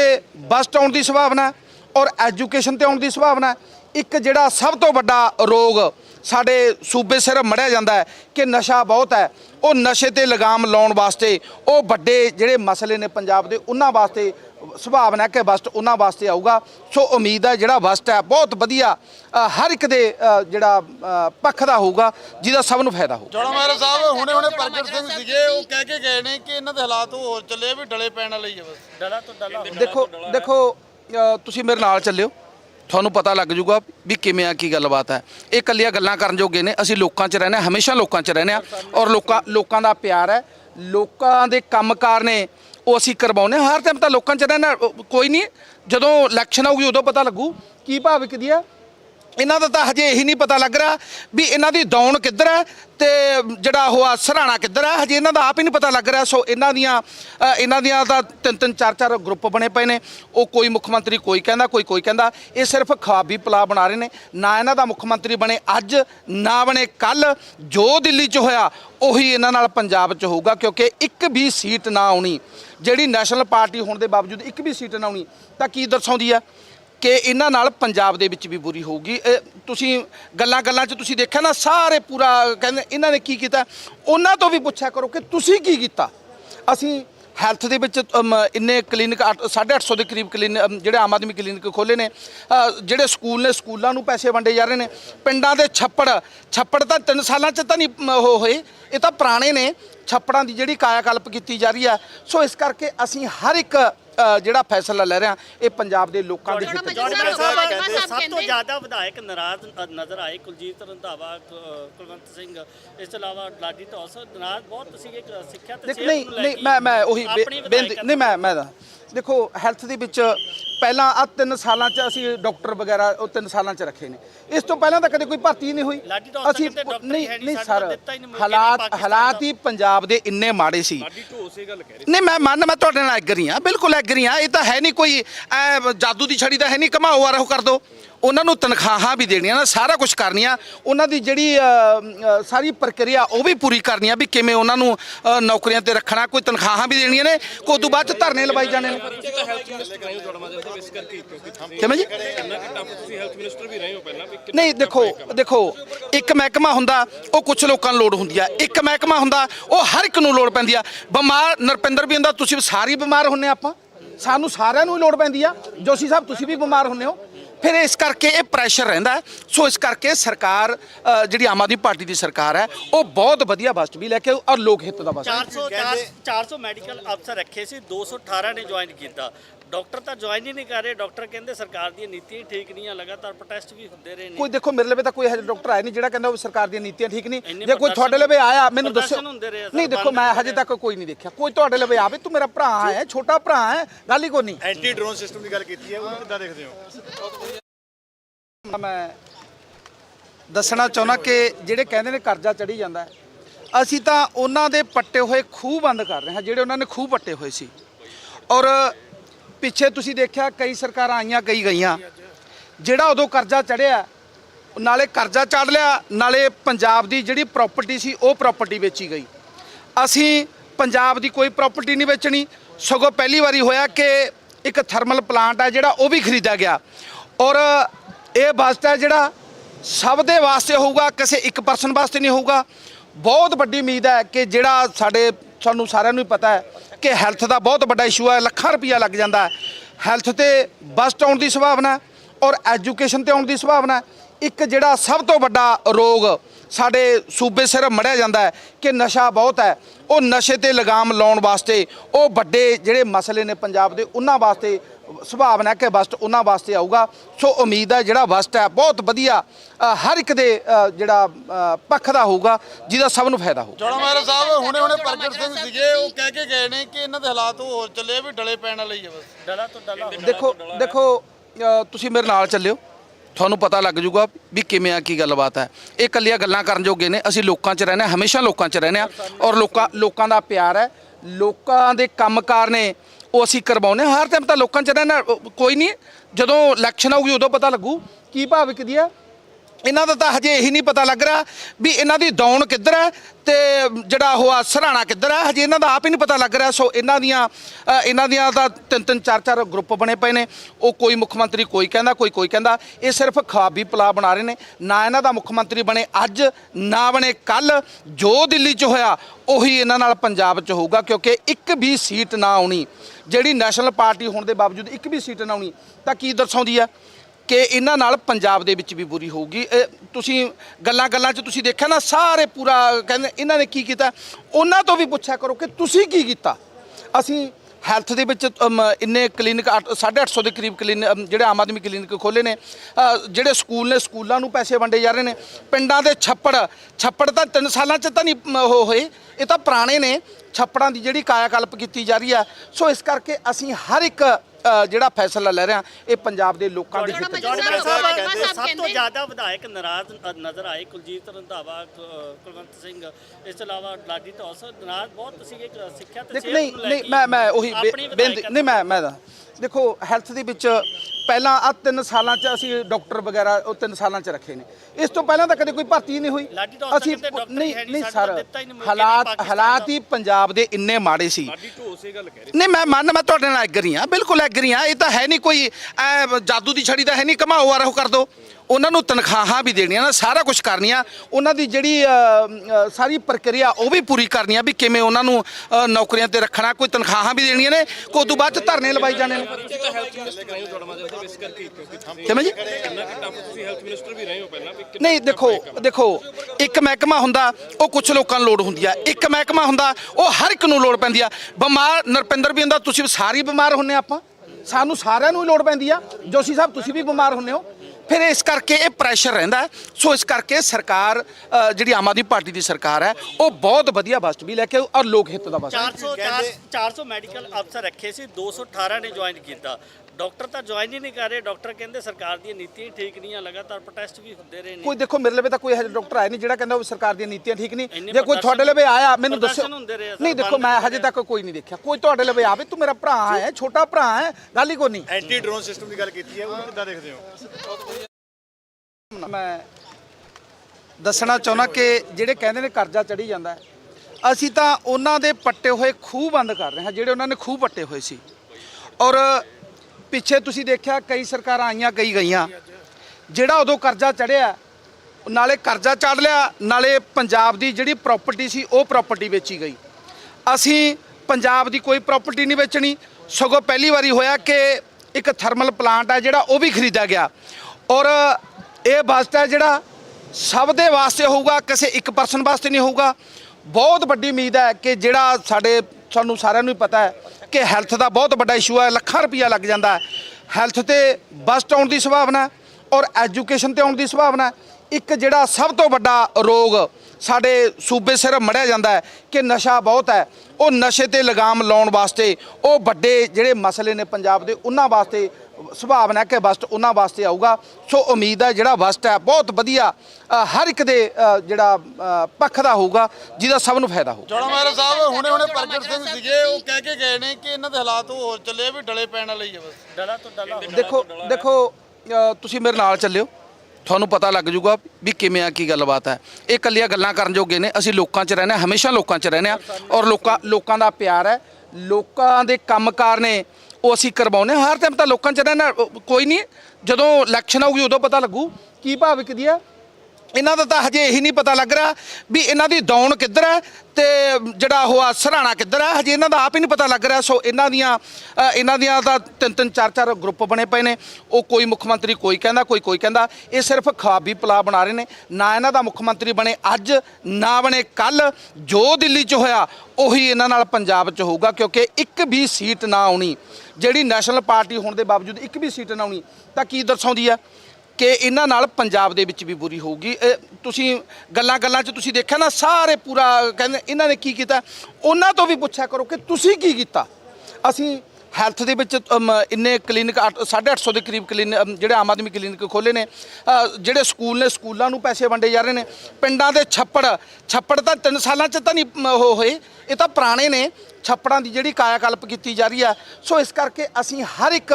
ਬਸਟ ਆਉਣ ਦੀ ਸੰਭਾਵਨਾ ਔਰ ਐਜੂਕੇਸ਼ਨ ਤੇ ਆਉਣ ਦੀ ਸੰਭਾਵਨਾ ਇੱਕ ਜਿਹੜਾ ਸਭ ਤੋਂ ਵੱਡਾ ਰੋਗ ਸਾਡੇ ਸੂਬੇ ਸਿਰ ਮੜਿਆ ਜਾਂਦਾ ਹੈ ਕਿ ਨਸ਼ਾ ਬਹੁਤ ਹੈ। ਉਹ ਨਸ਼ੇ ਤੇ ਲਗਾਮ ਲਾਉਣ ਵਾਸਤੇ, ਉਹ ਵੱਡੇ ਜਿਹੜੇ ਮਸਲੇ ਨੇ ਪੰਜਾਬ ਦੇ, ਉਹਨਾਂ ਵਾਸਤੇ ਸੁਭਾਵਨਾ ਹੈ ਕਿ ਬਸਟ ਉਹਨਾਂ ਵਾਸਤੇ ਆਊਗਾ। ਸੋ ਉਮੀਦ ਹੈ ਜਿਹੜਾ ਬਸਟ ਹੈ ਬਹੁਤ ਵਧੀਆ ਹਰ ਇੱਕ ਦੇ ਜਿਹੜਾ ਪੱਖ ਦਾ ਹੋਊਗਾ ਜਿਹਦਾ ਸਭ ਨੂੰ ਫਾਇਦਾ ਹੋਊ। ਜੋੜਾ ਮਹਿਰਾ ਸਾਹਿਬ ਹੁਣੇ ਹੁਣੇ ਪ੍ਰਗਟ ਸਿੰਘ ਸੀਗੇ ਉਹ ਕਹਿ ਕੇ ਗਏ ਨੇ ਕਿ ਇਹਨਾਂ ਦੇ ਹਾਲਾਤ ਹੋਰ ਚੱਲੇ ਵੀ ਡਲੇ ਪੈਣ ਵਾਲੇ ਹੀ ਆ ਬਸ। ਡਲਾ ਤੋਂ ਡਲਾ ਦੇਖੋ ਦੇਖੋ ਤੁਸੀਂ ਮੇਰੇ ਨਾਲ ਚੱਲਿਓ। ਤੁਹਾਨੂੰ ਪਤਾ ਲੱਗ ਜਾਊਗਾ ਵੀ ਕਿਵੇਂ ਆ ਕੀ ਗੱਲਬਾਤ ਹੈ। ਇਹ ਕੱਲੀਆਂ ਗੱਲਾਂ ਕਰਨ ਜੋਗੇ ਨੇ। ਅਸੀਂ ਲੋਕਾਂ 'ਚ ਰਹਿੰਦੇ ਹਾਂ ਹਮੇਸ਼ਾ ਲੋਕਾਂ 'ਚ ਰਹਿੰਦੇ ਹਾਂ। ਔਰ ਲੋਕਾਂ ਲੋਕਾਂ ਦਾ ਪਿਆਰ ਹੈ। ਲੋਕਾਂ ਦੇ ਕੰਮਕਾਰ ਨੇ ਉਹ ਅਸੀਂ ਕਰਵਾਉਂਦੇ ਹਾਂ। ਹਰ ਟਾਈਮ ਤਾਂ ਲੋਕਾਂ 'ਚ ਰਹਿਣਾ ਕੋਈ ਨਹੀਂ। ਜਦੋਂ ਇਲੈਕਸ਼ਨ ਆਊਗੀ, ਉਦੋਂ ਪਤਾ ਲੱਗੂ। ਕੀ ਭਾਅ ਵਿਕਦੀ ਆ? ਇਹਨਾਂ ਦਾ ਤਾਂ ਹਜੇ ਇਹੀ ਨਹੀਂ ਪਤਾ ਲੱਗ ਰਿਹਾ ਵੀ ਇਹਨਾਂ ਦੀ ਦੌਣ ਕਿੱਧਰ ਹੈ ਤੇ ਜਿਹੜਾ ਉਹ ਆ ਸਰਾਣਾ ਕਿੱਧਰ ਹੈ। ਹਜੇ ਇਹਨਾਂ ਦਾ ਆਪ ਹੀ ਨਹੀਂ ਪਤਾ ਲੱਗ ਰਿਹਾ। ਸੋ ਇਹਨਾਂ ਦੀਆਂ ਅ, ਇਹਨਾਂ ਦੀਆਂ ਤਾਂ ਤਿੰਨ ਤਿੰਨ ਚਾਰ ਚਾਰ ਗਰੁੱਪ ਬਣੇ ਪਏ ਨੇ। ਉਹ ਕੋਈ ਮੁੱਖ ਮੰਤਰੀ ਕੋਈ ਕਹਿੰਦਾ ਕੋਈ ਕੋਈ ਕਹਿੰਦਾ। ਇਹ ਸਿਰਫ ਖਵਾਬੀ ਪਲਾ ਬਣਾ ਰਹੇ ਨੇ। ਨਾ ਇਹਨਾਂ ਦਾ ਮੁੱਖ ਮੰਤਰੀ ਬਣੇ ਅੱਜ ਨਾ ਬਣੇ ਕੱਲ ਜੋ ਦਿੱਲੀ 'ਚ ਹੋਇਆ ਉਹੀ ਇਹਨਾਂ ਨਾਲ ਪੰਜਾਬ 'ਚ ਹੋਊਗਾ ਕਿਉਂਕਿ ਇੱਕ ਵੀ ਸੀਟ ਨਾ ਆਉਣੀ। ਜਿਹੜੀ ਨੈਸ਼ਨਲ ਪਾਰਟੀ ਹੋਣ ਦੇ ਬਾਵਜੂਦ ਇੱਕ ਵੀ ਸੀਟ ਨਾ ਆਉਣੀ ਤਾਂ ਕੀ ਦਰਸਾਉਂਦੀ ਹੈ? ਕਿ ਇਹਨਾਂ ਨਾਲ ਪੰਜਾਬ ਦੇ ਵਿੱਚ ਵੀ ਬੁਰੀ ਹੋਊਗੀ। ਇਹ ਤੁਸੀਂ ਗੱਲਾਂ ਗੱਲਾਂ 'ਚ ਤੁਸੀਂ ਦੇਖਿਆ ਨਾ ਸਾਰੇ ਪੂਰਾ ਕਹਿੰਦੇ ਇਹਨਾਂ ਨੇ ਕੀ ਕੀਤਾ? ਉਹਨਾਂ ਤੋਂ ਵੀ ਪੁੱਛਿਆ ਕਰੋ ਕਿ ਤੁਸੀਂ ਕੀ ਕੀਤਾ? ਅਸੀਂ ਹੈਲਥ ਦੇ ਵਿੱਚ ਅਮ, ਇੰਨੇ ਕਲੀਨਿਕ 850 ਦੇ ਕਰੀਬ ਕਲੀਨਿਕ ਜਿਹੜੇ ਆਮ ਆਦਮੀ ਕਲੀਨਿਕ ਖੋਲੇ ਨੇ। ਅ, ਜਿਹੜੇ ਸਕੂਲ ਨੇ ਸਕੂਲਾਂ ਨੂੰ ਪੈਸੇ ਵੰਡੇ ਜਾ ਰਹੇ ਨੇ। ਪਿੰਡਾਂ ਦੇ ਛੱਪੜ ਛੱਪੜ ਤਾਂ 3 ਸਾਲਾਂ 'ਚ ਤਾਂ ਨਹੀਂ ਮ, ਉਹ ਹੋਏ। ਇਹ ਤਾਂ ਪੁਰਾਣੇ ਨੇ। ਛੱਪੜਾਂ ਦੀ ਜਿਹੜੀ ਕਾਇਆ ਕਲਪ ਕੀਤੀ ਜਾ ਰਹੀ ਹੈ ਸੋ ਇਸ ਕਰਕੇ ਅਸੀਂ ਹਰ ਇੱਕ ਜਿਹੜਾ ਫੈਸਲਾ ਲੈ ਰਹੇ ਇਹ ਪੰਜਾਬ ਦੇ ਲੋਕਾਂ ਦੇ ਹਿੱਤ ਜੋੜੀ ਸਾਹਿਬ, ਕਹਿੰਦੇ ਸਭ ਤੋਂ ਜ਼ਿਆਦਾ ਵਿਧਾਇਕ ਨਾਰਾਜ਼ ਨਜ਼ਰ ਆਏ। ਕੁਲਜੀਤ ਰੰਧਾਵਾ ਕੁਲਵੰਤ ਸਿੰਘ ਇਸ ਤੋਂ ਇਲਾਵਾ ਲਾਡੀ ਢੌਸ ਨਾਰਾਜ਼ ਬਹੁਤ ਸੀਗੇ ਕ- ਸਿੱਖਿਆ ਤੇ ਨਹੀਂ ਨਹੀਂ ਮੈਂ ਮੈਂ ਉਹੀ ਬੇਨਤੀ ਨਹੀਂ ਮੈਂ ਮੈਂ ਦੇਖੋ ਹੈਲਥ ਦੇ ਵਿੱਚ ਪਹਿਲਾਂ ਆ ਤਿੰਨ ਸਾਲਾਂ 'ਚ ਅਸੀਂ ਡਾਕਟਰ ਵਗੈਰਾ ਉਹ ਤਿੰਨ ਸਾਲਾਂ 'ਚ ਰੱਖੇ ਨੇ। ਇਸ ਤੋਂ ਪਹਿਲਾਂ ਤਾਂ ਕਦੇ ਕੋਈ ਭਰਤੀ ਨਹੀਂ ਹੋਈ। ਹੀ ਨਹੀਂ ਨਹੀਂ, ਸਰ ਹਾਲਾਤ ਹਾਲਾਤ। ਹੀ ਪੰਜਾਬ ਦੇ ਇੰਨੇ ਮਾੜੇ ਸੀ। ਨਹੀਂ ਮੈਂ ਮੰਨ ਮੈਂ ਤੁਹਾਡੇ ਨਾਲ ਐਗਰੀ ਆ ਬਿਲਕੁਲ ਐਗਰੀ ਆ ਇਹ ਤਾਂ ਹੈ ਨਹੀਂ ਕੋਈ, ਐ ਜਾਦੂ ਦੀ ਛੜੀ ਤਾਂ ਹੈ ਨਹੀਂ ਕਮਾਓ ਆ ਕਰ ਦੋ। ਉਹਨਾਂ ਨੂੰ ਤਨਖਾਹਾਂ ਵੀ ਦੇਣੀਆਂ ਨਾ ਸਾਰਾ ਕੁਝ ਕਰਨੀਆਂ। ਉਹਨਾਂ ਦੀ ਜਿਹੜੀ ਸਾਰੀ ਪ੍ਰਕਿਰਿਆ ਉਹ ਵੀ ਪੂਰੀ ਕਰਨੀ ਆ ਵੀ ਕਿਵੇਂ ਉਹਨਾਂ ਨੂੰ ਨੌਕਰੀਆਂ ਤੇ ਰੱਖਣਾ, ਕੋਈ ਤਨਖਾਹਾਂ ਵੀ ਦੇਣੀਆਂ ਨੇ, ਕੋਈ ਉਦੋਂ ਬਾਅਦ ਚ ਧਰਨੇ ਲਵਾਈ ਜਾਣੇ ਨੇ। ਕਿਵੇਂ ਜੀ? ਨਹੀਂ, ਦੇਖੋ ਦੇਖੋ, ਇੱਕ ਮਹਿਕਮਾ ਹੁੰਦਾ, ਉਹ ਕੁਝ ਲੋਕਾਂ ਨੂੰ ਲੋੜ ਹੁੰਦੀ ਆ। ਇੱਕ ਮਹਿਕਮਾ ਹੁੰਦਾ, ਉਹ ਹਰ ਇੱਕ ਨੂੰ ਲੋੜ ਪੈਂਦੀ ਆ। ਬਿਮਾਰ ਨਰਪਿੰਦਰ ਵੀ ਹੁੰਦਾ, ਤੁਸੀਂ ਸਾਰੇ ਬਿਮਾਰ ਹੁੰਨੇ ਆਪਾਂ। ਸਾਨੂੰ ਸਾਰਿਆਂ ਨੂੰ ਹੀ ਲੋੜ ਪੈਂਦੀ ਆ। ਜੋਸ਼ੀ ਸਾਹਿਬ ਤੁਸੀਂ ਵੀ ਬਿਮਾਰ ਹੁੰਨੇ ਹੋ। ਫਿਰ ਇਸ ਕਰਕੇ ਇਹ ਪ੍ਰੈਸ਼ਰ ਰਹਿੰਦਾ। ਸੋ ਇਸ ਕਰਕੇ ਸਰਕਾਰ ਅ, ਜਿਹੜੀ ਆਮ ਆਦਮੀ ਪਾਰਟੀ ਦੀ ਸਰਕਾਰ ਹੈ ਉਹ ਬਹੁਤ ਵਧੀਆ ਬਸਟ ਵੀ ਲੈ ਕੇ ਆਊ ਔਰ ਲੋਕ ਹਿੱਤ ਦਾ ਬਸ। 400 400 ਮੈਡੀਕਲ ਅਫਸਰ ਰੱਖੇ ਸੀ 218 ਨੇ ਜੁਆਇਨ ਕੀਤਾ। ਡਾਕਟਰ ਤਾਂ ਜੁਆਇਨ ਹੀ ਨਹੀਂ ਕਰ ਰਹੇ। ਡਾਕਟਰ ਕਹਿੰਦੇ ਸਰਕਾਰ ਦੀਆਂ ਨੀਤੀਆਂ ਹੀ ਠੀਕ ਨਹੀਂ ਆ ਲਗਾਤਾਰ ਪ੍ਰੋਟੈਸਟ ਵੀ ਹੁੰਦੇ ਰਹੇ ਨੇ। ਕੋਈ ਦੇਖੋ ਮੇਰੇ ਲਵੇ ਤਾਂ ਕੋਈ ਹਜੇ ਡਾਕਟਰ ਆਇਆ ਨਹੀਂ ਜਿਹੜਾ ਕਹਿੰਦਾ ਉਹ ਸਰਕਾਰ ਦੀਆਂ ਨੀਤੀਆਂ ਠੀਕ ਨਹੀਂ। ਜੇ ਕੋਈ ਤੁਹਾਡੇ ਲਵੇ ਆਇਆ ਮੈਨੂੰ ਦੱਸੋ ਨਹੀਂ ਦੇਖੋ ਮੈਂ ਹਜੇ ਤੱਕ ਕੋਈ ਨਹੀਂ ਦੇਖਿਆ। ਕੋਈ ਤੁਹਾਡੇ ਲਵੇ ਆਵੇ ਤੂੰ ਮੇਰਾ ਭਰਾ ਹੈ ਛੋਟਾ ਭਰਾ ਹੈ ਗੱਲ ਹੀ ਕੋਈ ਨਹੀਂ। ਐਂਟੀ ਡਰੋਨ ਸਿਸਟਮ ਦੀ ਗੱਲ ਕੀਤੀ ਹੈ ਉਹ ਕਿੱਦਾਂ ਦੇਖਦੇ ਹੋ? ਮੈਂ ਦੱਸਣਾ ਚਾਹੁੰਦਾ ਕਿ ਜਿਹੜੇ ਕਹਿੰਦੇ ਨੇ ਕਰਜ਼ਾ ਚੜੀ ਜਾਂਦਾ ਹੈ, ਅਸੀਂ ਤਾਂ ਉਹਨਾਂ ਦੇ ਪੱਟੇ ਹੋਏ ਖੂਹ ਬੰਦ ਕਰ ਰਹੇ ਹਾਂ ਜਿਹੜੇ ਉਹਨਾਂ ਨੇ ਖੂਹ ਪੱਟੇ ਹੋਏ ਸੀ। ਔਰ ਪਿੱਛੇ ਤੁਸੀਂ ਦੇਖਿਆ ਕਈ ਸਰਕਾਰਾਂ ਆਈਆਂ, ਕਈ ਗਈਆਂ। ਜਿਹੜਾ ਉਦੋਂ ਕਰਜ਼ਾ ਚੜਿਆ ਨਾਲੇ ਕਰਜ਼ਾ ਚੜ ਲਿਆ, ਨਾਲੇ ਪੰਜਾਬ ਦੀ ਜਿਹੜੀ ਪ੍ਰਾਪਰਟੀ ਸੀ, ਉਹ ਪ੍ਰਾਪਰਟੀ ਵੇਚੀ ਗਈ। ਅਸੀਂ ਪੰਜਾਬ ਦੀ ਕੋਈ ਪ੍ਰਾਪਰਟੀ ਨਹੀਂ ਵੇਚਣੀ। ਸਗੋਂ ਪਹਿਲੀ ਵਾਰੀ ਹੋਇਆ ਕਿ ਇੱਕ ਥਰਮਲ ਪਲਾਂਟ ਹੈ ਜਿਹੜਾ, ਉਹ ਵੀ ਖਰੀਦਿਆ ਗਿਆ। ਔਰ ਇਹ ਬਸਟ ਹੈ ਜਿਹੜਾ ਸਭ ਦੇ ਵਾਸਤੇ ਹੋਊਗਾ, ਕਿਸੇ ਇੱਕ ਪਰਸਨ ਵਾਸਤੇ ਨਹੀਂ ਹੋਊਗਾ। ਬਹੁਤ ਵੱਡੀ ਉਮੀਦ ਹੈ ਕਿ ਜਿਹੜਾ ਸਾਡੇ, ਸਾਨੂੰ ਸਾਰਿਆਂ ਨੂੰ ਹੀ ਪਤਾ ਹੈ ਕਿ ਹੈਲਥ ਦਾ ਬਹੁਤ ਵੱਡਾ ਇਸ਼ੂ ਹੈ, ਲੱਖਾਂ ਰੁਪਈਆ ਲੱਗ ਜਾਂਦਾ ਹੈਲਥ ਤੇ ਬਸਟ ਆਉਣ ਦੀ ਸੰਭਾਵਨਾ ਔਰ ਐਜੂਕੇਸ਼ਨ ਤੇ ਆਉਣ ਦੀ ਸੰਭਾਵਨਾ ਇੱਕ ਜਿਹੜਾ ਸਭ ਤੋਂ ਵੱਡਾ ਰੋਗ ਸਾਡੇ ਸੂਬੇ ਸਿਰ ਮੜਿਆ ਜਾਂਦਾ ਹੈ ਕਿ ਨਸ਼ਾ ਬਹੁਤ ਹੈ। ਉਹ ਨਸ਼ੇ ਤੇ ਲਗਾਮ ਲਾਉਣ ਵਾਸਤੇ ਉਹ ਵੱਡੇ ਜਿਹੜੇ ਮਸਲੇ ਨੇ ਪੰਜਾਬ ਦੇ, ਉਹਨਾਂ ਵਾਸਤੇ ਸੁਭਾਵਨਾ ਹੈ ਕਿ ਬਸਟ ਉਹਨਾਂ ਵਾਸਤੇ ਆਊਗਾ। ਸੋ ਉਮੀਦ ਹੈ ਜਿਹੜਾ ਬਸਟ ਹੈ ਬਹੁਤ ਵਧੀਆ ਹਰ ਇੱਕ ਦੇ ਜਿਹੜਾ ਪੱਖ ਦਾ ਹੋਊਗਾ ਜਿਹਦਾ ਸਭ ਨੂੰ ਫਾਇਦਾ ਹੋਊਗਾ। ਜੋੜਾ ਮਹਾਰਾਜ ਸਾਹਿਬ ਹੁਣੇ ਹੁਣੇ ਪ੍ਰਗਟ ਸਿੰਘ ਸੀਗੇ ਉਹ ਕਹਿ ਕੇ ਗਏ ਨੇ ਕਿ ਇਹਨਾਂ ਦੇ ਹਾਲਾਤ ਹੋਰ ਚੱਲੇ ਵੀ ਡਲੇ ਪੈਣ ਵਾਲੇ ਹੀ ਆ ਬਸ। ਡਲਾ ਤੋਂ ਡਲਾ ਦੇਖੋ ਦੇਖੋ ਤੁਸੀਂ ਮੇਰੇ ਨਾਲ ਚੱਲਿਓ। ਤੁਹਾਨੂੰ ਪਤਾ ਲੱਗ ਜਾਊਗਾ ਵੀ ਕਿਵੇਂ ਆ ਕੀ ਗੱਲਬਾਤ ਹੈ। ਇਹ ਕੱਲੀਆਂ ਗੱਲਾਂ ਕਰਨ ਜੋਗੇ ਨੇ ਅਸੀਂ ਲੋਕਾਂ 'ਚ ਰਹਿੰਦੇ ਹਾਂ ਹਮੇਸ਼ਾ ਲੋਕਾਂ 'ਚ ਰਹਿੰਦੇ ਹਾਂ। ਔਰ ਲੋਕਾਂ ਲੋਕਾਂ ਦਾ ਪਿਆਰ ਹੈ। ਲੋਕਾਂ ਦੇ ਕੰਮਕਾਰ ਨੇ ਉਹ ਅਸੀਂ ਕਰਵਾਉਂਦੇ ਹਾਂ। ਹਰ ਟਾਈਮ ਤਾਂ ਲੋਕਾਂ 'ਚ ਰਹਿਣਾ ਕੋਈ ਨਹੀਂ। ਜਦੋਂ ਇਲੈਕਸ਼ਨ ਆਊਗੀ, ਉਦੋਂ ਪਤਾ ਲੱਗੂ। ਕੀ ਭਾਵ ਵਿਕਦੀ ਆ? ਇਹਨਾਂ ਦਾ ਤਾਂ ਹਜੇ ਇਹੀ ਨਹੀਂ ਪਤਾ ਲੱਗ ਰਿਹਾ ਵੀ ਇਹਨਾਂ ਦੀ ਦੌਣ ਕਿੱਧਰ ਹੈ ਤੇ ਜਿਹੜਾ ਉਹ ਆ, ਸਰਾਣਾ ਕਿੱਧਰ ਹੈ। ਹਜੇ ਇਹਨਾਂ ਦਾ ਆਪ ਹੀ ਨਹੀਂ ਪਤਾ ਲੱਗ ਰਿਹਾ। ਸੋ ਇਹਨਾਂ ਦੀਆਂ ਇਹਨਾਂ ਦੀਆਂ ਤਾਂ ਤਿੰਨ ਤਿੰਨ, ਚਾਰ ਚਾਰ ਗਰੁੱਪ ਬਣੇ ਪਏ ਨੇ। ਉਹ ਕੋਈ ਮੁੱਖ ਮੰਤਰੀ ਕੋਈ ਕਹਿੰਦਾ, ਕੋਈ ਕੋਈ ਕਹਿੰਦਾ। ਇਹ ਸਿਰਫ ਖਵਾਬੀ ਪਲਾ ਬਣਾ ਰਹੇ ਨੇ। ਨਾ ਇਹਨਾਂ ਦਾ ਮੁੱਖ ਮੰਤਰੀ ਬਣੇ ਅੱਜ, ਨਾ ਬਣੇ ਕੱਲ ਜੋ ਦਿੱਲੀ 'ਚ ਹੋਇਆ, ਉਹੀ ਇਹਨਾਂ ਨਾਲ ਪੰਜਾਬ 'ਚ ਹੋਊਗਾ, ਕਿਉਂਕਿ ਇੱਕ ਵੀ ਸੀਟ ਨਾ ਆਉਣੀ। ਜਿਹੜੀ ਨੈਸ਼ਨਲ ਪਾਰਟੀ ਹੋਣ ਦੇ ਬਾਵਜੂਦ ਇੱਕ ਵੀ ਸੀਟ ਨਾ ਆਉਣੀ ਤਾਂ ਕੀ ਦਰਸਾਉਂਦੀ ਆ ਕਿ ਇਹਨਾਂ ਨਾਲ ਪੰਜਾਬ ਦੇ ਵਿੱਚ ਵੀ ਬੁਰੀ ਹੋਊਗੀ? ਇਹ ਤੁਸੀਂ ਗੱਲਾਂ ਗੱਲਾਂ 'ਚ ਤੁਸੀਂ ਦੇਖਿਆ ਨਾ ਸਾਰੇ ਪੂਰਾ ਕਹਿੰਦੇ ਇਹਨਾਂ ਨੇ ਕੀ ਕੀਤਾ? ਉਹਨਾਂ ਤੋਂ ਵੀ ਪੁੱਛਿਆ ਕਰੋ ਕਿ ਤੁਸੀਂ ਕੀ ਕੀਤਾ? ਅਸੀਂ ਹੈਲਥ ਦੇ ਵਿੱਚ ਅਮ, ਇੰਨੇ ਕਲੀਨਿਕ 850 ਦੇ ਕਰੀਬ ਕਲੀਨਿਕ ਜਿਹੜੇ ਆਮ ਆਦਮੀ ਕਲੀਨਿਕ ਖੋਲੇ ਨੇ ਜਿਹੜੇ ਸਕੂਲ ਨੇ ਸਕੂਲਾਂ ਨੂੰ ਪੈਸੇ ਵੰਡੇ ਜਾ ਰਹੇ ਨੇ ਪਿੰਡਾਂ ਦੇ ਛੱਪੜ ਛੱਪੜ ਤਾਂ ਤਿੰਨ ਸਾਲਾਂ 'ਚ ਤਾਂ ਨਹੀਂ ਹੋਏ। ਇਹ ਤਾਂ ਪੁਰਾਣੇ ਨੇ ਛੱਪੜਾਂ ਦੀ ਜਿਹੜੀ ਕਾਇਆਕਲਪ ਕੀਤੀ ਜਾ ਰਹੀ ਆ ਸੋ ਇਸ ਕਰਕੇ ਅਸੀਂ ਹਰ ਇੱਕ ਜਿਹੜਾ ਫੈਸਲਾ ਲੈ ਰਹੇ ਹਾਂ ਇਹ ਪੰਜਾਬ ਦੇ ਲੋਕਾਂ ਦੇ ਹਿੱਤ ਸਾਹਿਬ ਸਭ ਤੋਂ ਜ਼ਿਆਦਾ ਵਿਧਾਇਕ ਨਾਰਾਜ਼ ਨਜ਼ਰ ਆਏ ਕੁਲਜੀਤ ਰੰਧਾਵਾ ਕੁਲਵੰਤ ਸਿੰਘ ਇਸ ਤੋਂ ਇਲਾਵਾ ਲਾਡੀ ਢੌਸ ਨਾਰਾਜ਼ ਬਹੁਤ ਸੀਗੇ ਸਿੱਖਿਆ ਤੇ ਨਹੀਂ ਨਹੀਂ ਮੈਂ ਮੈਂ ਉਹੀ ਬੇਨਤੀ ਨਹੀਂ ਮੈਂ ਮੈਂ ਦਾ ਦੇਖੋ ਹੈਲਥ ਦੇ ਵਿੱਚ ਪਹਿਲਾਂ ਆ ਤਿੰਨ ਸਾਲਾਂ 'ਚ ਅਸੀਂ ਡਾਕਟਰ ਵਗੈਰਾ ਉਹ ਤਿੰਨ ਸਾਲਾਂ 'ਚ ਰੱਖੇ ਨੇ। ਇਸ ਤੋਂ ਪਹਿਲਾਂ ਤਾਂ ਕਦੇ ਕੋਈ ਭਰਤੀ ਨਹੀਂ ਹੋਈ। ਅਸੀਂ ਨਹੀਂ ਨਹੀਂ, ਸਰ ਹਾਲਾਤ ਹਾਲਾਤ ਹੀ ਪੰਜਾਬ ਦੇ ਇੰਨੇ ਮਾੜੇ ਸੀ। ਨਹੀਂ ਮੈਂ ਮੰਨ ਮੈਂ ਤੁਹਾਡੇ ਨਾਲ ਐਗਰੀ ਹਾਂ ਬਿਲਕੁਲ ਐਗਰੀ ਹਾਂ। ਇਹ ਤਾਂ ਹੈ ਨਹੀਂ ਕੋਈ ਐ ਜਾਦੂ ਦੀ ਛੜੀ ਤਾਂ ਹੈ ਨਹੀਂ ਕਮਾਓ ਆ ਰਹੋ ਕਰ ਦੋ। ਉਹਨਾਂ ਨੂੰ ਤਨਖਾਹਾਂ ਵੀ ਦੇਣੀਆਂ ਨਾ ਸਾਰਾ ਕੁਝ ਕਰਨੀਆਂ। ਉਹਨਾਂ ਦੀ ਜਿਹੜੀ ਅ, ਅ, ਸਾਰੀ ਪ੍ਰਕਿਰਿਆ ਉਹ ਵੀ ਪੂਰੀ ਕਰਨੀ ਆ ਵੀ ਕਿਵੇਂ ਉਹਨਾਂ ਨੂੰ ਅ, ਨੌਕਰੀਆਂ ਤੇ ਰੱਖਣਾ ਕੋਈ ਤਨਖਾਹਾਂ ਵੀ ਦੇਣੀਆਂ ਨੇ ਕੋਈ ਤੋਂ ਬਾਅਦ ਚ ਧਰਨੇ ਲਵਾਈ ਜਾਣੇ ਨੇ। ਕਿਵੇਂ ਜੀ? ਨਹੀਂ ਦੇਖੋ ਦੇਖੋ ਇੱਕ ਮਹਿਕਮਾ ਹੁੰਦਾ ਉਹ ਕੁਝ ਲੋਕਾਂ ਨੂੰ ਲੋੜ ਹੁੰਦੀ ਆ। ਇੱਕ ਮਹਿਕਮਾ ਹੁੰਦਾ ਉਹ ਹਰ ਇੱਕ ਨੂੰ ਲੋੜ ਪੈਂਦੀ ਆ। ਬਿਮਾਰ ਨਰਪਿੰਦਰ ਵੀ ਹੁੰਦਾ ਤੁਸੀਂ ਸਾਰੇ ਬਿਮਾਰ ਹੁੰਨੇ ਆਪਾਂ। ਸਾਨੂੰ ਸਾਰਿਆਂ ਨੂੰ ਹੀ ਲੋੜ ਪੈਂਦੀ ਆ। ਜੋਸ਼ੀ ਸਾਹਿਬ ਤੁਸੀਂ ਵੀ ਬਿਮਾਰ ਹੁੰਨੇ ਹੋ। ਫਿਰ ਇਸ ਕਰਕੇ ਇਹ ਪ੍ਰੈਸ਼ਰ ਰਹਿੰਦਾ ਸੋ ਇਸ ਕਰਕੇ ਸਰਕਾਰ ਅ, ਜਿਹੜੀ ਆਮ ਆਦਮੀ ਪਾਰਟੀ ਦੀ ਸਰਕਾਰ ਹੈ ਉਹ ਬਹੁਤ ਵਧੀਆ ਬਸਟ ਵੀ ਲੈ ਕੇ ਔਰ ਲੋਕ ਹਿੱਤ ਦਾ ਬਸਟ 400 400 ਮੈਡੀਕਲ ਅਫਸਰ ਰੱਖੇ ਸੀ 218 ਨੇ ਜੁਆਇਨ ਕੀਤਾ। ਡਾਕਟਰ ਤਾਂ ਜੁਆਇਨ ਹੀ ਨਹੀਂ ਕਰ ਰਹੇ। ਡਾਕਟਰ ਕਹਿੰਦੇ ਸਰਕਾਰ ਦੀਆਂ ਨੀਤੀਆਂ ਠੀਕ ਨਹੀਂ ਆ ਲਗਾਤਾਰ ਪ੍ਰੋਟੈਸਟ ਵੀ ਹੁੰਦੇ ਰਹੇ ਨੇ। ਕੋਈ ਦੇਖੋ ਮੇਰੇ ਲਵੇ ਤਾਂ ਕੋਈ ਇਹੋ ਜਿਹਾ ਡਾਕਟਰ ਆਇਆ ਨਹੀਂ ਜਿਹੜਾ ਕਹਿੰਦਾ ਉਹ ਸਰਕਾਰ ਦੀਆਂ ਨੀਤੀਆਂ ਠੀਕ ਨਹੀਂ। ਜੇ ਕੋਈ ਤੁਹਾਡੇ ਲਵੇ ਆਇਆ ਮੈਨੂੰ ਦੱਸੋ। ਨਹੀਂ ਦੇਖੋ ਮੈਂ ਹਜੇ ਤੱਕ ਕੋਈ ਨਹੀਂ ਦੇਖਿਆ। ਕੋਈ ਤੁਹਾਡੇ ਲਵੇ ਆਵੇ ਤੂੰ ਮੇਰਾ ਭਰਾ ਹੈ ਛੋਟਾ ਭਰਾ ਹੈ ਗੱਲ ਹੀ ਕੋਈ ਨਹੀਂ। ਐਂਟੀ ਡਰੋਨ ਸਿਸਟਮ ਦੀ ਗੱਲ ਕੀਤੀ ਹੈ ਉਹ ਕਿੱਦਾਂ ਦੇਖਦੇ ਹੋ? ਮੈਂ ਦੱਸਣਾ ਚਾਹੁੰਦਾ ਕਿ ਜਿਹੜੇ ਕਹਿੰਦੇ ਨੇ ਕਰਜ਼ਾ ਚੜੀ ਜਾਂਦਾ ਹੈ, ਅਸੀਂ ਤਾਂ ਉਹਨਾਂ ਦੇ ਪੱਟੇ ਹੋਏ ਖੂਹ ਬੰਦ ਕਰ ਰਹੇ ਹਾਂ ਜਿਹੜੇ ਉਹਨਾਂ ਨੇ ਖੂਹ ਪੱਟੇ ਹੋਏ ਸੀ। ਔਰ ਪਿੱਛੇ ਤੁਸੀਂ ਦੇਖਿਆ ਕਈ ਸਰਕਾਰਾਂ ਆਈਆਂ, ਕਈ ਗਈਆਂ। ਜਿਹੜਾ ਉਦੋਂ ਕਰਜ਼ਾ ਚੜਿਆ ਨਾਲੇ ਕਰਜ਼ਾ ਚੜ ਲਿਆ, ਨਾਲੇ ਪੰਜਾਬ ਦੀ ਜਿਹੜੀ ਪ੍ਰਾਪਰਟੀ ਸੀ, ਉਹ ਪ੍ਰਾਪਰਟੀ ਵੇਚੀ ਗਈ। ਅਸੀਂ ਪੰਜਾਬ ਦੀ ਕੋਈ ਪ੍ਰਾਪਰਟੀ ਨਹੀਂ ਵੇਚਣੀ। ਸਗੋਂ ਪਹਿਲੀ ਵਾਰੀ ਹੋਇਆ ਕਿ ਇੱਕ ਥਰਮਲ ਪਲਾਂਟ ਹੈ ਜਿਹੜਾ, ਉਹ ਵੀ ਖਰੀਦਿਆ ਗਿਆ। ਔਰ ਇਹ ਬਸਟ ਹੈ ਜਿਹੜਾ ਸਭ ਦੇ ਵਾਸਤੇ ਹੋਊਗਾ, ਕਿਸੇ ਇੱਕ ਪਰਸਨ ਵਾਸਤੇ ਨਹੀਂ ਹੋਊਗਾ। ਬਹੁਤ ਵੱਡੀ ਉਮੀਦ ਹੈ ਕਿ ਜਿਹੜਾ ਸਾਡੇ ਸਾਨੂੰ ਸਾਰਿਆਂ ਨੂੰ ਹੀ ਪਤਾ ਹੈ ਕਿ ਹੈਲਥ ਦਾ ਬਹੁਤ ਵੱਡਾ ਇਸ਼ੂ ਹੈ, ਲੱਖਾਂ ਰੁਪਈਆ ਲੱਗ ਜਾਂਦਾ ਹੈ। ਹੈਲਥ ਤੇ ਬਸਟ ਆਉਣ ਦੀ ਸੰਭਾਵਨਾ ਔਰ ਐਜੂਕੇਸ਼ਨ ਤੇ ਆਉਣ ਦੀ ਸੰਭਾਵਨਾ ਇੱਕ ਜਿਹੜਾ ਸਭ ਤੋਂ ਵੱਡਾ ਰੋਗ ਸਾਡੇ ਸੂਬੇ ਸਿਰ ਮੜਿਆ ਜਾਂਦਾ ਹੈ ਕਿ ਨਸ਼ਾ ਬਹੁਤ ਹੈ। ਉਹ ਨਸ਼ੇ ਤੇ ਲਗਾਮ ਲਾਉਣ ਵਾਸਤੇ ਉਹ ਵੱਡੇ ਜਿਹੜੇ ਮਸਲੇ ਨੇ ਪੰਜਾਬ ਦੇ, ਉਹਨਾਂ ਵਾਸਤੇ ਸੁਭਾਵਨਾ ਹੈ ਕਿ ਬਸਟ ਉਹਨਾਂ ਵਾਸਤੇ ਆਊਗਾ। ਸੋ ਉਮੀਦ ਹੈ ਜਿਹੜਾ ਬਸਟ ਹੈ ਬਹੁਤ ਵਧੀਆ ਹਰ ਇੱਕ ਦੇ ਜਿਹੜਾ ਪੱਖ ਦਾ ਹੋਊਗਾ ਜਿਹਦਾ ਸਭ ਨੂੰ ਫਾਇਦਾ ਹੋਊਗਾ। ਜੋੜਾ ਮਾਰਾ ਸਾਹਿਬ ਹੁਣੇ ਹੁਣੇ ਪ੍ਰਗਟ ਸਿੰਘ ਸੀਗੇ ਉਹ ਕਹਿ ਕੇ ਗਏ ਨੇ ਕਿ ਇਹਨਾਂ ਦੇ ਹਾਲਾਤ ਹੋਰ ਚੱਲੇ ਵੀ ਡਲੇ ਪੈਣ ਵਾਲੇ ਹੀ ਆ ਬਸ। ਡਲਾ ਤੋਂ ਡਲਾ ਦੇਖੋ ਦੇਖੋ ਤੁਸੀਂ ਮੇਰੇ ਨਾਲ ਚੱਲਿਓ। ਤੁਹਾਨੂੰ ਪਤਾ ਲੱਗ ਜਾਊਗਾ ਵੀ ਕਿਵੇਂ ਆ ਕੀ ਗੱਲਬਾਤ ਹੈ। ਇਹ ਕੱਲੀਆਂ ਗੱਲਾਂ ਕਰਨ ਜੋਗੇ ਨੇ। ਅਸੀਂ ਲੋਕਾਂ 'ਚ ਰਹਿੰਦੇ ਹਾਂ ਹਮੇਸ਼ਾ ਲੋਕਾਂ 'ਚ ਰਹਿੰਦੇ ਹਾਂ। ਔਰ ਲੋਕਾਂ ਲੋਕਾਂ ਦਾ ਪਿਆਰ ਹੈ। ਲੋਕਾਂ ਦੇ ਕੰਮਕਾਰ ਨੇ ਉਹ ਅਸੀਂ ਕਰਵਾਉਂਦੇ ਹਾਂ। ਹਰ ਟਾਈਮ ਤਾਂ ਲੋਕਾਂ 'ਚ ਰਹਿਣਾ ਕੋਈ ਨਹੀਂ। ਜਦੋਂ ਇਲੈਕਸ਼ਨ ਆਊਗੀ ਉਦੋਂ ਪਤਾ ਲੱਗੂ। ਕੀ ਭਾਅ ਵਿਕਦੀ ਆ? ਇਹਨਾਂ ਦਾ ਤਾਂ ਹਜੇ ਇਹੀ ਨਹੀਂ ਪਤਾ ਲੱਗ ਰਿਹਾ ਵੀ ਇਹਨਾਂ ਦੀ ਦੌਣ ਕਿੱਧਰ ਹੈ ਤੇ ਜਿਹੜਾ ਉਹ ਆ ਸਰਾਣਾ ਕਿੱਧਰ ਹੈ। ਹਜੇ ਇਹਨਾਂ ਦਾ ਆਪ ਹੀ ਨਹੀਂ ਪਤਾ ਲੱਗ ਰਿਹਾ। ਸੋ ਇਹਨਾਂ ਦੀਆਂ ਅ, ਇਹਨਾਂ ਦੀਆਂ ਤਾਂ ਤਿੰਨ ਤਿੰਨ ਚਾਰ ਚਾਰ ਗਰੁੱਪ ਬਣੇ ਪਏ ਨੇ। ਉਹ ਕੋਈ ਮੁੱਖ ਮੰਤਰੀ ਕੋਈ ਕਹਿੰਦਾ ਕੋਈ ਕੋਈ ਕਹਿੰਦਾ। ਇਹ ਸਿਰਫ ਖਵਾਬੀ ਪਲਾ ਬਣਾ ਰਹੇ ਨੇ। ਨਾ ਇਹਨਾਂ ਦਾ ਮੁੱਖ ਮੰਤਰੀ ਬਣੇ ਅੱਜ ਨਾ ਬਣੇ ਕੱਲ ਜੋ ਦਿੱਲੀ 'ਚ ਹੋਇਆ ਉਹੀ ਇਹਨਾਂ ਨਾਲ ਪੰਜਾਬ 'ਚ ਹੋਊਗਾ ਕਿਉਂਕਿ ਇੱਕ ਵੀ ਸੀਟ ਨਾ ਆਉਣੀ। ਜਿਹੜੀ ਨੈਸ਼ਨਲ ਪਾਰਟੀ ਹੋਣ ਦੇ ਬਾਵਜੂਦ ਇੱਕ ਵੀ ਸੀਟ ਨਾ ਆਉਣੀ ਤਾਂ ਕੀ ਦਰਸਾਉਂਦੀ ਹੈ? ਕਿ ਇਹਨਾਂ ਨਾਲ ਪੰਜਾਬ ਦੇ ਵਿੱਚ ਵੀ ਬੁਰੀ ਹੋਊਗੀ। ਇਹ ਤੁਸੀਂ ਗੱਲਾਂ ਗੱਲਾਂ 'ਚ ਤੁਸੀਂ ਦੇਖਿਆ ਨਾ, ਸਾਰੇ ਪੂਰਾ ਕਹਿੰਦੇ, ਇਹਨਾਂ ਨੇ ਕੀ ਕੀਤਾ? ਉਹਨਾਂ ਤੋਂ ਵੀ ਪੁੱਛਿਆ ਕਰੋ ਕਿ ਤੁਸੀਂ ਕੀ ਕੀਤਾ? ਅਸੀਂ ਹੈਲਥ ਦੇ ਵਿੱਚ ਇੰਨੇ ਕਲੀਨਿਕ 850 ਦੇ ਕਰੀਬ ਕਲੀਨਿਕ ਜਿਹੜੇ ਆਮ ਆਦਮੀ ਕਲੀਨਿਕ ਖੋਲੇ ਨੇ। ਜਿਹੜੇ ਸਕੂਲ ਨੇ, ਸਕੂਲਾਂ ਨੂੰ ਪੈਸੇ ਵੰਡੇ ਜਾ ਰਹੇ ਨੇ। ਪਿੰਡਾਂ ਦੇ ਛੱਪੜ ਛੱਪੜ ਤਾਂ 3 ਸਾਲਾਂ 'ਚ ਤਾਂ ਨਹੀਂ ਉਹ ਹੋਏ। ਇਹ ਤਾਂ ਪੁਰਾਣੇ ਨੇ। ਛੱਪੜਾਂ ਦੀ ਜਿਹੜੀ ਕਾਇਆਕਲਪ ਕੀਤੀ ਜਾ ਰਹੀ ਆ। ਸੋ ਇਸ ਕਰਕੇ ਅਸੀਂ ਹਰ ਇੱਕ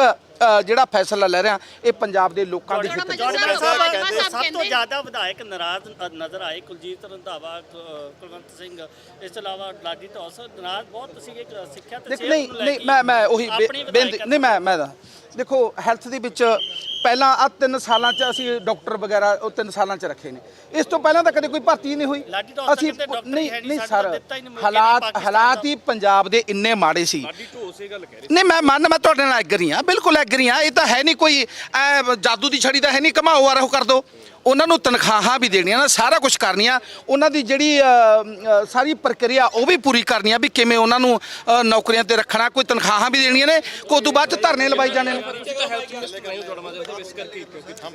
ਜਿਹੜਾ ਫੈਸਲਾ ਲੈ ਰਹੇ ਇਹ ਪੰਜਾਬ ਦੇ ਲੋਕਾਂ ਦੇ ਹਿੱਤ 'ਚ ਸਾਹਿਬ ਸਭ ਤੋਂ ਜ਼ਿਆਦਾ ਵਿਧਾਇਕ ਨਾਰਾਜ਼ ਨਜ਼ਰ ਆਏ ਕੁਲਜੀਤ ਰੰਧਾਵਾ ਕੁਲਵੰਤ ਸਿੰਘ। ਇਸ ਤੋਂ ਇਲਾਵਾ ਲਾਡੀ ਢੌਸ ਨਾਰਾਜ਼ ਬਹੁਤ ਸੀਗੇ ਕਿ ਸਿੱਖਿਆ ਤੇ ਸਿਹਤ ਨਹੀਂ ਨੂੰ ਲੈ ਨਹੀਂ ਮੈਂ ਮੈਂ ਉਹੀ ਬੇਨਤੀ ਨਹੀਂ ਮੈਂ ਮੈਂ ਦਾ ਦੇਖੋ ਹੈਲਥ ਦੇ ਵਿੱਚ ਪਹਿਲਾਂ ਆ ਤਿੰਨ ਸਾਲਾਂ 'ਚ ਅਸੀਂ ਡਾਕਟਰ ਵਗੈਰਾ ਉਹ ਤਿੰਨ ਸਾਲਾਂ 'ਚ ਰੱਖੇ ਨੇ। ਇਸ ਤੋਂ ਪਹਿਲਾਂ ਤਾਂ ਕਦੇ ਕੋਈ ਭਰਤੀ ਨਹੀਂ ਹੋਈ। ਅਸੀਂ ਨਹੀਂ ਨਹੀਂ, ਸਰ ਹਾਲਾਤ ਹਾਲਾਤ ਹੀ ਪੰਜਾਬ ਦੇ ਇੰਨੇ ਮਾੜੇ ਸੀ। ਨਹੀਂ ਮੈਂ ਮੰਨ ਮੈਂ ਤੁਹਾਡੇ ਨਾਲ ਐਗਰੀ ਹਾਂ ਬਿਲਕੁਲ ਐਗਰੀ ਹਾਂ ਇਹ ਤਾਂ ਹੈ ਨਹੀਂ ਕੋਈ, ਐ ਜਾਦੂ ਦੀ ਛੜੀ ਤਾਂ ਹੈ ਨਹੀਂ ਕਮਾਓ ਆ ਰਹੋ ਕਰ ਦੋ। ਉਹਨਾਂ ਨੂੰ ਤਨਖਾਹਾਂ ਵੀ ਦੇਣੀਆਂ ਨਾ, ਸਾਰਾ ਕੁਝ ਕਰਨੀਆਂ। ਉਹਨਾਂ ਦੀ ਜਿਹੜੀ ਸਾਰੀ ਪ੍ਰਕਿਰਿਆ ਉਹ ਵੀ ਪੂਰੀ ਕਰਨੀ ਆ ਵੀ ਕਿਵੇਂ ਉਹਨਾਂ ਨੂੰ ਨੌਕਰੀਆਂ ਤੇ ਰੱਖਣਾ, ਕੋਈ ਤਨਖਾਹਾਂ ਵੀ ਦੇਣੀਆਂ ਨੇ, ਕੋਈ ਤੋਂ ਬਾਅਦ ਧਰਨੇ ਲਵਾਈ ਜਾਣੇ ਨੇ।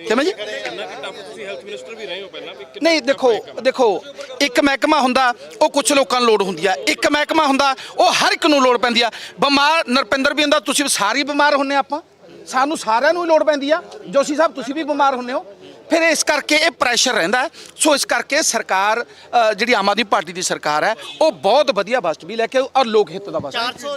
ਕਿਵੇਂ ਜੀ? ਨਹੀਂ, ਦੇਖੋ ਦੇਖੋ, ਇੱਕ ਮਹਿਕਮਾ ਹੁੰਦਾ, ਉਹ ਕੁਝ ਲੋਕਾਂ ਨੂੰ ਲੋੜ ਹੁੰਦੀ ਆ। ਇੱਕ ਮਹਿਕਮਾ ਹੁੰਦਾ, ਉਹ ਹਰ ਇੱਕ ਨੂੰ ਲੋੜ ਪੈਂਦੀ ਆ। ਬਿਮਾਰ ਨਰਪਿੰਦਰ ਵੀ ਹੁੰਦਾ, ਤੁਸੀਂ ਸਾਰੇ ਬਿਮਾਰ ਹੁੰਨੇ ਆਪਾਂ। ਸਾਨੂੰ ਸਾਰਿਆਂ ਨੂੰ ਹੀ ਲੋੜ ਪੈਂਦੀ ਆ। ਜੋਸ਼ੀ ਸਾਹਿਬ, ਤੁਸੀਂ ਵੀ ਬਿਮਾਰ ਹੁੰਨੇ ਹੋ। ਫਿਰ ਇਸ ਕਰਕੇ ਇਹ ਪ੍ਰੈਸ਼ਰ ਰਹਿੰਦਾ ਸੋ ਇਸ ਕਰਕੇ ਸਰਕਾਰ ਜਿਹੜੀ ਆਮ ਆਦਮੀ ਪਾਰਟੀ ਦੀ ਸਰਕਾਰ ਹੈ, ਉਹ ਬਹੁਤ ਵਧੀਆ ਬਸਟ ਵੀ ਲੈ ਕੇ ਔਰ ਲੋਕ ਹਿੱਤ ਦਾ ਬਸਟ 400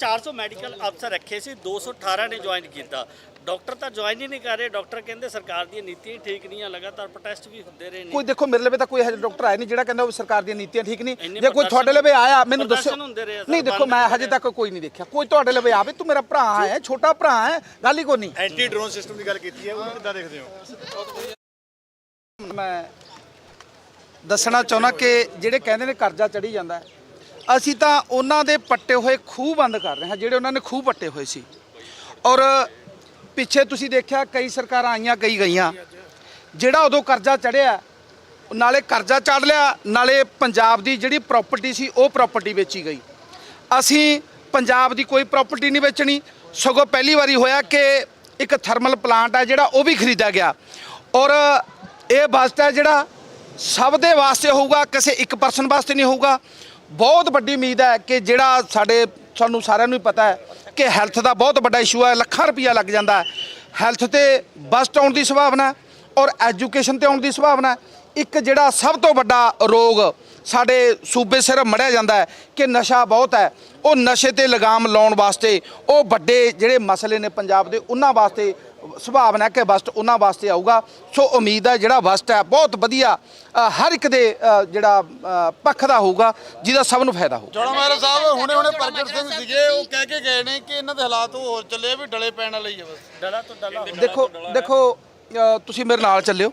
400 ਮੈਡੀਕਲ ਅਫਸਰ ਰੱਖੇ ਸੀ। 218 ਨੇ ਜੁਆਇਨ ਕੀਤਾ। ਡਾਕਟਰ ਤਾਂ ਜੁਆਇਨ ਹੀ ਨਹੀਂ ਕਰ ਰਹੇ। ਡਾਕਟਰ ਕਹਿੰਦੇ ਸਰਕਾਰ ਦੀਆਂ ਨੀਤੀਆਂ ਠੀਕ ਨਹੀਂ ਆ ਲਗਾਤਾਰ ਪ੍ਰੋਟੈਸਟ ਵੀ ਹੁੰਦੇ ਰਹੇ ਨੇ। ਕੋਈ ਦੇਖੋ ਮੇਰੇ ਲਵੇ ਤਾਂ ਕੋਈ ਹਜੇ ਡਾਕਟਰ ਆਇਆ ਨਹੀਂ ਜਿਹੜਾ ਕਹਿੰਦਾ ਉਹ ਸਰਕਾਰ ਦੀਆਂ ਨੀਤੀਆਂ ਠੀਕ ਨਹੀਂ। ਜੇ ਕੋਈ ਤੁਹਾਡੇ ਲਵੇ ਆਇਆ ਮੈਨੂੰ ਦੱਸੋ ਨਹੀਂ ਦੇਖੋ ਮੈਂ ਹਜੇ ਤੱਕ ਕੋਈ ਨਹੀਂ ਦੇਖਿਆ। ਕੋਈ ਤੁਹਾਡੇ ਲਵੇ ਆਵੇ ਤੂੰ ਮੇਰਾ ਭਰਾ ਹੈ ਛੋਟਾ ਭਰਾ ਹੈ ਗੱਲ ਹੀ ਕੋਈ ਨਹੀਂ। ਐਂਟੀ ਡਰੋਨ ਸਿਸਟਮ ਦੀ ਗੱਲ ਕੀਤੀ ਹੈ ਉਹ ਕਿੱਦਾਂ ਦੇਖਦੇ ਹੋ? ਮੈਂ ਦੱਸਣਾ ਚਾਹੁੰਦਾ ਕਿ ਜਿਹੜੇ ਕਹਿੰਦੇ ਨੇ ਕਰਜ਼ਾ ਚੜੀ ਜਾਂਦਾ ਅਸੀਂ ਤਾਂ ਉਹਨਾਂ ਦੇ ਪੱਟੇ ਹੋਏ ਖੂਹ ਬੰਦ ਕਰ ਰਹੇ ਹਾਂ ਜਿਹੜੇ ਉਹਨਾਂ ਨੇ ਖੂਹ ਪੱਟੇ ਹੋਏ ਸੀ। ਔਰ ਪਿੱਛੇ ਤੁਸੀਂ ਦੇਖਿਆ ਕਈ ਸਰਕਾਰਾਂ ਆਈਆਂ, ਕਈ ਗਈਆਂ। ਜਿਹੜਾ ਉਦੋਂ ਕਰਜ਼ਾ ਚੜਿਆ ਨਾਲੇ ਕਰਜ਼ਾ ਚੜ ਲਿਆ, ਨਾਲੇ ਪੰਜਾਬ ਦੀ ਜਿਹੜੀ ਪ੍ਰਾਪਰਟੀ ਸੀ, ਉਹ ਪ੍ਰਾਪਰਟੀ ਵੇਚੀ ਗਈ। ਅਸੀਂ ਪੰਜਾਬ ਦੀ ਕੋਈ ਪ੍ਰਾਪਰਟੀ ਨਹੀਂ ਵੇਚਣੀ। ਸਗੋਂ ਪਹਿਲੀ ਵਾਰੀ ਹੋਇਆ ਕਿ ਇੱਕ ਥਰਮਲ ਪਲਾਂਟ ਹੈ ਜਿਹੜਾ, ਉਹ ਵੀ ਖਰੀਦਿਆ ਗਿਆ। ਔਰ ਇਹ ਬਸਟ ਹੈ ਜਿਹੜਾ ਸਭ ਦੇ ਵਾਸਤੇ ਹੋਊਗਾ, ਕਿਸੇ ਇੱਕ ਪਰਸਨ ਵਾਸਤੇ ਨਹੀਂ ਹੋਊਗਾ। ਬਹੁਤ ਵੱਡੀ ਉਮੀਦ ਹੈ ਕਿ ਜਿਹੜਾ ਸਾਡੇ, ਸਾਨੂੰ ਸਾਰਿਆਂ ਨੂੰ ਹੀ ਪਤਾ ਹੈ ਕਿ ਹੈਲਥ ਦਾ ਬਹੁਤ ਵੱਡਾ ਇਸ਼ੂ ਹੈ, ਲੱਖਾਂ ਰੁਪਈਆ ਲੱਗ ਜਾਂਦਾ ਹੈ। ਹੈਲਥ ਤੇ ਬਸਟ ਆਉਣ ਦੀ ਸੰਭਾਵਨਾ ਔਰ ਐਜੂਕੇਸ਼ਨ ਤੇ ਆਉਣ ਦੀ ਸੰਭਾਵਨਾ ਇੱਕ ਜਿਹੜਾ ਸਭ ਤੋਂ ਵੱਡਾ ਰੋਗ ਸਾਡੇ ਸੂਬੇ ਸਿਰ ਮੜਿਆ ਜਾਂਦਾ ਹੈ ਕਿ ਨਸ਼ਾ ਬਹੁਤ ਹੈ। ਉਹ ਨਸ਼ੇ ਤੇ ਲਗਾਮ ਲਾਉਣ ਵਾਸਤੇ ਉਹ ਵੱਡੇ ਜਿਹੜੇ ਮਸਲੇ ਨੇ ਪੰਜਾਬ ਦੇ, ਉਹਨਾਂ ਵਾਸਤੇ ਸੁਭਾਵਨਾ ਹੈ ਕਿ ਬਸਟ ਉਹਨਾਂ ਵਾਸਤੇ ਆਊਗਾ। ਸੋ ਉਮੀਦ ਹੈ ਜਿਹੜਾ ਬਸਟ ਹੈ ਬਹੁਤ ਵਧੀਆ ਹਰ ਇੱਕ ਦੇ ਜਿਹੜਾ ਪੱਖ ਦਾ ਹੋਊਗਾ ਜਿਹਦਾ ਸਭ ਨੂੰ ਫਾਇਦਾ ਹੋਊ। ਜੋੜਾ ਮਹਿਰਾ ਸਾਹਿਬ ਹੁਣੇ ਹੁਣੇ ਪ੍ਰਗਟ ਸਿੰਘ ਸੀਗੇ ਉਹ ਕਹਿ ਕੇ ਗਏ ਨੇ ਕਿ ਇਹਨਾਂ ਦੇ ਹਾਲਾਤ ਹੋਰ ਚੱਲੇ ਵੀ ਡਲੇ ਪੈਣ ਵਾਲੇ ਹੀ ਆ ਬਸ। ਡਲਾ ਤੋਂ ਡਲਾ ਦੇਖੋ ਦੇਖੋ ਤੁਸੀਂ ਮੇਰੇ ਨਾਲ ਚੱਲਿਓ।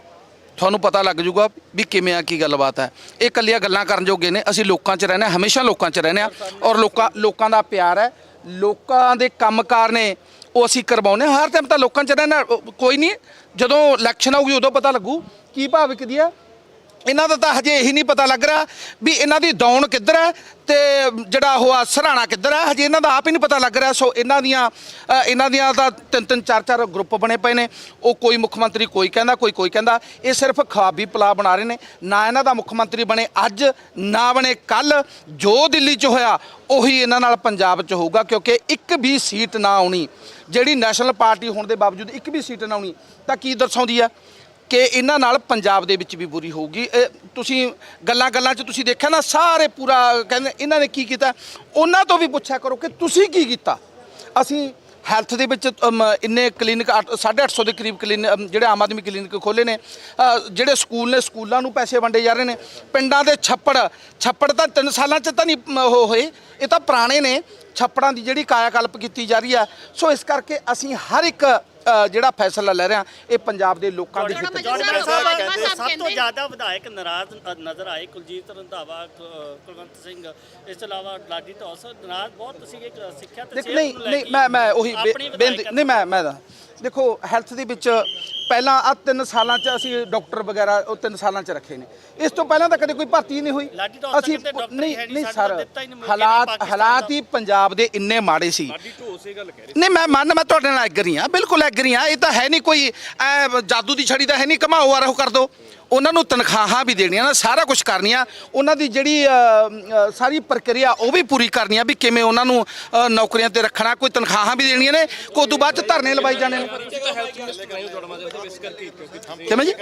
ਤੁਹਾਨੂੰ ਪਤਾ ਲੱਗ ਜਾਊਗਾ ਵੀ ਕਿਵੇਂ ਆ ਕੀ ਗੱਲਬਾਤ ਹੈ। ਇਹ ਕੱਲੀਆਂ ਗੱਲਾਂ ਕਰਨ ਜੋਗੇ ਨੇ ਅਸੀਂ ਲੋਕਾਂ 'ਚ ਰਹਿੰਦੇ ਹਾਂ ਹਮੇਸ਼ਾ ਲੋਕਾਂ 'ਚ ਰਹਿੰਦੇ ਹਾਂ ਔਰ ਲੋਕਾਂ ਲੋਕਾਂ ਦਾ ਪਿਆਰ ਹੈ। ਲੋਕਾਂ ਦੇ ਕੰਮਕਾਰ ਨੇ ਉਹ ਅਸੀਂ ਕਰਵਾਉਂਦੇ ਹਾਂ। ਹਰ ਟਾਈਮ ਤਾਂ ਲੋਕਾਂ 'ਚ ਰਹਿਣਾ, ਉਹ ਕੋਈ ਨਹੀਂ। ਜਦੋਂ ਇਲੈਕਸ਼ਨ ਆਊਗੀ, ਉਦੋਂ ਪਤਾ ਲੱਗੂ। ਕੀ ਭਾਵਿਕ ਦੀ ਆ? ਇਹਨਾਂ ਦਾ ਤਾਂ ਹਜੇ ਇਹੀ ਨਹੀਂ ਪਤਾ ਲੱਗ ਰਿਹਾ ਵੀ ਇਹਨਾਂ ਦੀ ਦੌਣ ਕਿੱਧਰ ਹੈ ਤੇ ਜਿਹੜਾ ਉਹ ਆ ਸਰਾਣਾ ਕਿੱਧਰ ਹੈ। ਹਜੇ ਇਹਨਾਂ ਦਾ ਆਪ ਹੀ ਨਹੀਂ ਪਤਾ ਲੱਗ ਰਿਹਾ। ਸੋ ਇਹਨਾਂ ਦੀਆਂ ਅ, ਇਹਨਾਂ ਦੀਆਂ ਤਾਂ ਤਿੰਨ ਤਿੰਨ ਚਾਰ ਚਾਰ ਗਰੁੱਪ ਬਣੇ ਪਏ ਨੇ। ਉਹ ਕੋਈ ਮੁੱਖ ਮੰਤਰੀ ਕੋਈ ਕਹਿੰਦਾ ਕੋਈ ਕੋਈ ਕਹਿੰਦਾ। ਇਹ ਸਿਰਫ ਖਵਾਬੀ ਪਲਾ ਬਣਾ ਰਹੇ ਨੇ। ਨਾ ਇਹਨਾਂ ਦਾ ਮੁੱਖ ਮੰਤਰੀ ਬਣੇ ਅੱਜ ਨਾ ਬਣੇ ਕੱਲ ਜੋ ਦਿੱਲੀ 'ਚ ਹੋਇਆ ਉਹੀ ਇਹਨਾਂ ਨਾਲ ਪੰਜਾਬ 'ਚ ਹੋਊਗਾ ਕਿਉਂਕਿ ਇੱਕ ਵੀ ਸੀਟ ਨਾ ਆਉਣੀ। ਜਿਹੜੀ ਨੈਸ਼ਨਲ ਪਾਰਟੀ ਹੋਣ ਦੇ ਬਾਵਜੂਦ ਇੱਕ ਵੀ ਸੀਟ ਨਾ ਆਉਣੀ ਤਾਂ ਕੀ ਦਰਸਾਉਂਦੀ ਆ ਕਿ ਇਹਨਾਂ ਨਾਲ ਪੰਜਾਬ ਦੇ ਵਿੱਚ ਵੀ ਬੁਰੀ ਹੋਊਗੀ। ਤੁਸੀਂ ਗੱਲਾਂ ਗੱਲਾਂ 'ਚ ਤੁਸੀਂ ਦੇਖਿਆ ਨਾ, ਸਾਰੇ ਪੂਰਾ ਕਹਿੰਦੇ, ਇਹਨਾਂ ਨੇ ਕੀ ਕੀਤਾ? ਉਹਨਾਂ ਤੋਂ ਵੀ ਪੁੱਛਿਆ ਕਰੋ ਕਿ ਤੁਸੀਂ ਕੀ ਕੀਤਾ? ਅਸੀਂ ਹੈਲਥ ਦੇ ਵਿੱਚ ਇੰਨੇ ਕਲੀਨਿਕ 850 ਦੇ ਕਰੀਬ ਕਲੀਨਿਕ ਜਿਹੜੇ ਆਮ ਆਦਮੀ ਕਲੀਨਿਕ ਖੋਲੇ ਨੇ। ਜਿਹੜੇ ਸਕੂਲ ਨੇ, ਸਕੂਲਾਂ ਨੂੰ ਪੈਸੇ ਵੰਡੇ ਜਾ ਰਹੇ ਨੇ। ਪਿੰਡਾਂ ਦੇ ਛੱਪੜ ਛੱਪੜ ਤਾਂ 3 ਸਾਲਾਂ 'ਚ ਤਾਂ ਨਹੀਂ ਉਹ ਹੋਏ। ਇਹ ਤਾਂ ਪੁਰਾਣੇ ਨੇ। ਛੱਪੜਾਂ ਦੀ ਜਿਹੜੀ ਕਾਇਆਕਲਪ ਕੀਤੀ ਜਾ ਰਹੀ ਆ। ਸੋ ਇਸ ਕਰਕੇ ਅਸੀਂ ਹਰ ਇੱਕ ਜਿਹੜਾ ਫੈਸਲਾ ਲੈ ਰਹੇ ਇਹ ਪੰਜਾਬ ਦੇ ਲੋਕਾਂ ਦੇ ਹਿੱਤ 'ਚ ਜੋੜ ਸਾਹਿਬ, ਸਾਹਿਬ ਵਰਮਾ ਕਹਿੰਦੇ ਸਾਹਿਬ ਸਭ ਤੋਂ ਜ਼ਿਆਦਾ ਵਿਧਾਇਕ ਨਾਰਾਜ਼ ਨਜ਼ਰ ਆਏ ਕੁਲਜੀਤ ਰੰਧਾਵਾ ਕੁਲਵੰਤ ਸਿੰਘ ਇਸ ਤੋਂ ਇਲਾਵਾ ਲਾਡੀ ਢੌਸ ਨਾਰਾਜ਼ ਬਹੁਤ ਸੀਗੇ ਇੱਕ ਸਿੱਖਿਆ ਤੇ ਨਹੀਂ ਨਹੀਂ ਮੈਂ ਮੈਂ ਉਹੀ ਬੇਨਤੀ ਨਹੀਂ ਮੈਂ ਮੈਂ ਦੇਖੋ ਹੈਲਥ ਦੇ ਵਿੱਚ ਪਹਿਲਾਂ ਆ ਤਿੰਨ ਸਾਲਾਂ 'ਚ ਅਸੀਂ ਡਾਕਟਰ ਵਗੈਰਾ ਉਹ ਤਿੰਨ ਸਾਲਾਂ 'ਚ ਰੱਖੇ ਨੇ। ਇਸ ਤੋਂ ਪਹਿਲਾਂ ਤਾਂ ਕਦੇ ਕੋਈ ਭਰਤੀ ਨਹੀਂ ਹੋਈ। ਅਸੀਂ ਨਹੀਂ ਨਹੀਂ, ਸਰ ਹਾਲਾਤ ਹਾਲਾਤ ਦਾ। ਹੀ ਪੰਜਾਬ ਦੇ ਇੰਨੇ ਮਾੜੇ ਸੀ। ਨਹੀਂ ਮੈਂ ਮੰਨ ਮੈਂ ਤੁਹਾਡੇ ਨਾਲ ਐਗਰੀ ਹਾਂ ਬਿਲਕੁਲ ਐਗਰੀ ਹਾਂ ਇਹ ਤਾਂ ਹੈ ਨਹੀਂ ਕੋਈ ਐ ਜਾਦੂ ਦੀ ਛੜੀ ਤਾਂ ਹੈ ਨਹੀਂ ਕਮਾਓ ਆ ਰਹੋ ਕਰ ਦੋ। ਉਹਨਾਂ ਨੂੰ ਤਨਖਾਹਾਂ ਵੀ ਦੇਣੀਆਂ ਨਾ ਸਾਰਾ ਕੁਝ ਕਰਨੀਆਂ। ਉਹਨਾਂ ਦੀ ਜਿਹੜੀ ਅ, ਅ, ਸਾਰੀ ਪ੍ਰਕਿਰਿਆ ਉਹ ਵੀ ਪੂਰੀ ਕਰਨੀਆਂ ਵੀ ਕਿਵੇਂ ਉਹਨਾਂ ਨੂੰ ਅ, ਨੌਕਰੀਆਂ ਤੇ ਰੱਖਣਾ। ਕੋਈ ਤਨਖਾਹਾਂ ਵੀ ਦੇਣੀਆਂ ਨੇ ਕੋਈ ਤੋਂ ਬਾਅਦ ਚ ਧਰਨੇ ਲਵਾਈ ਜਾਣੇ ਨੇ। ਕਿਵੇਂ ਜੀ?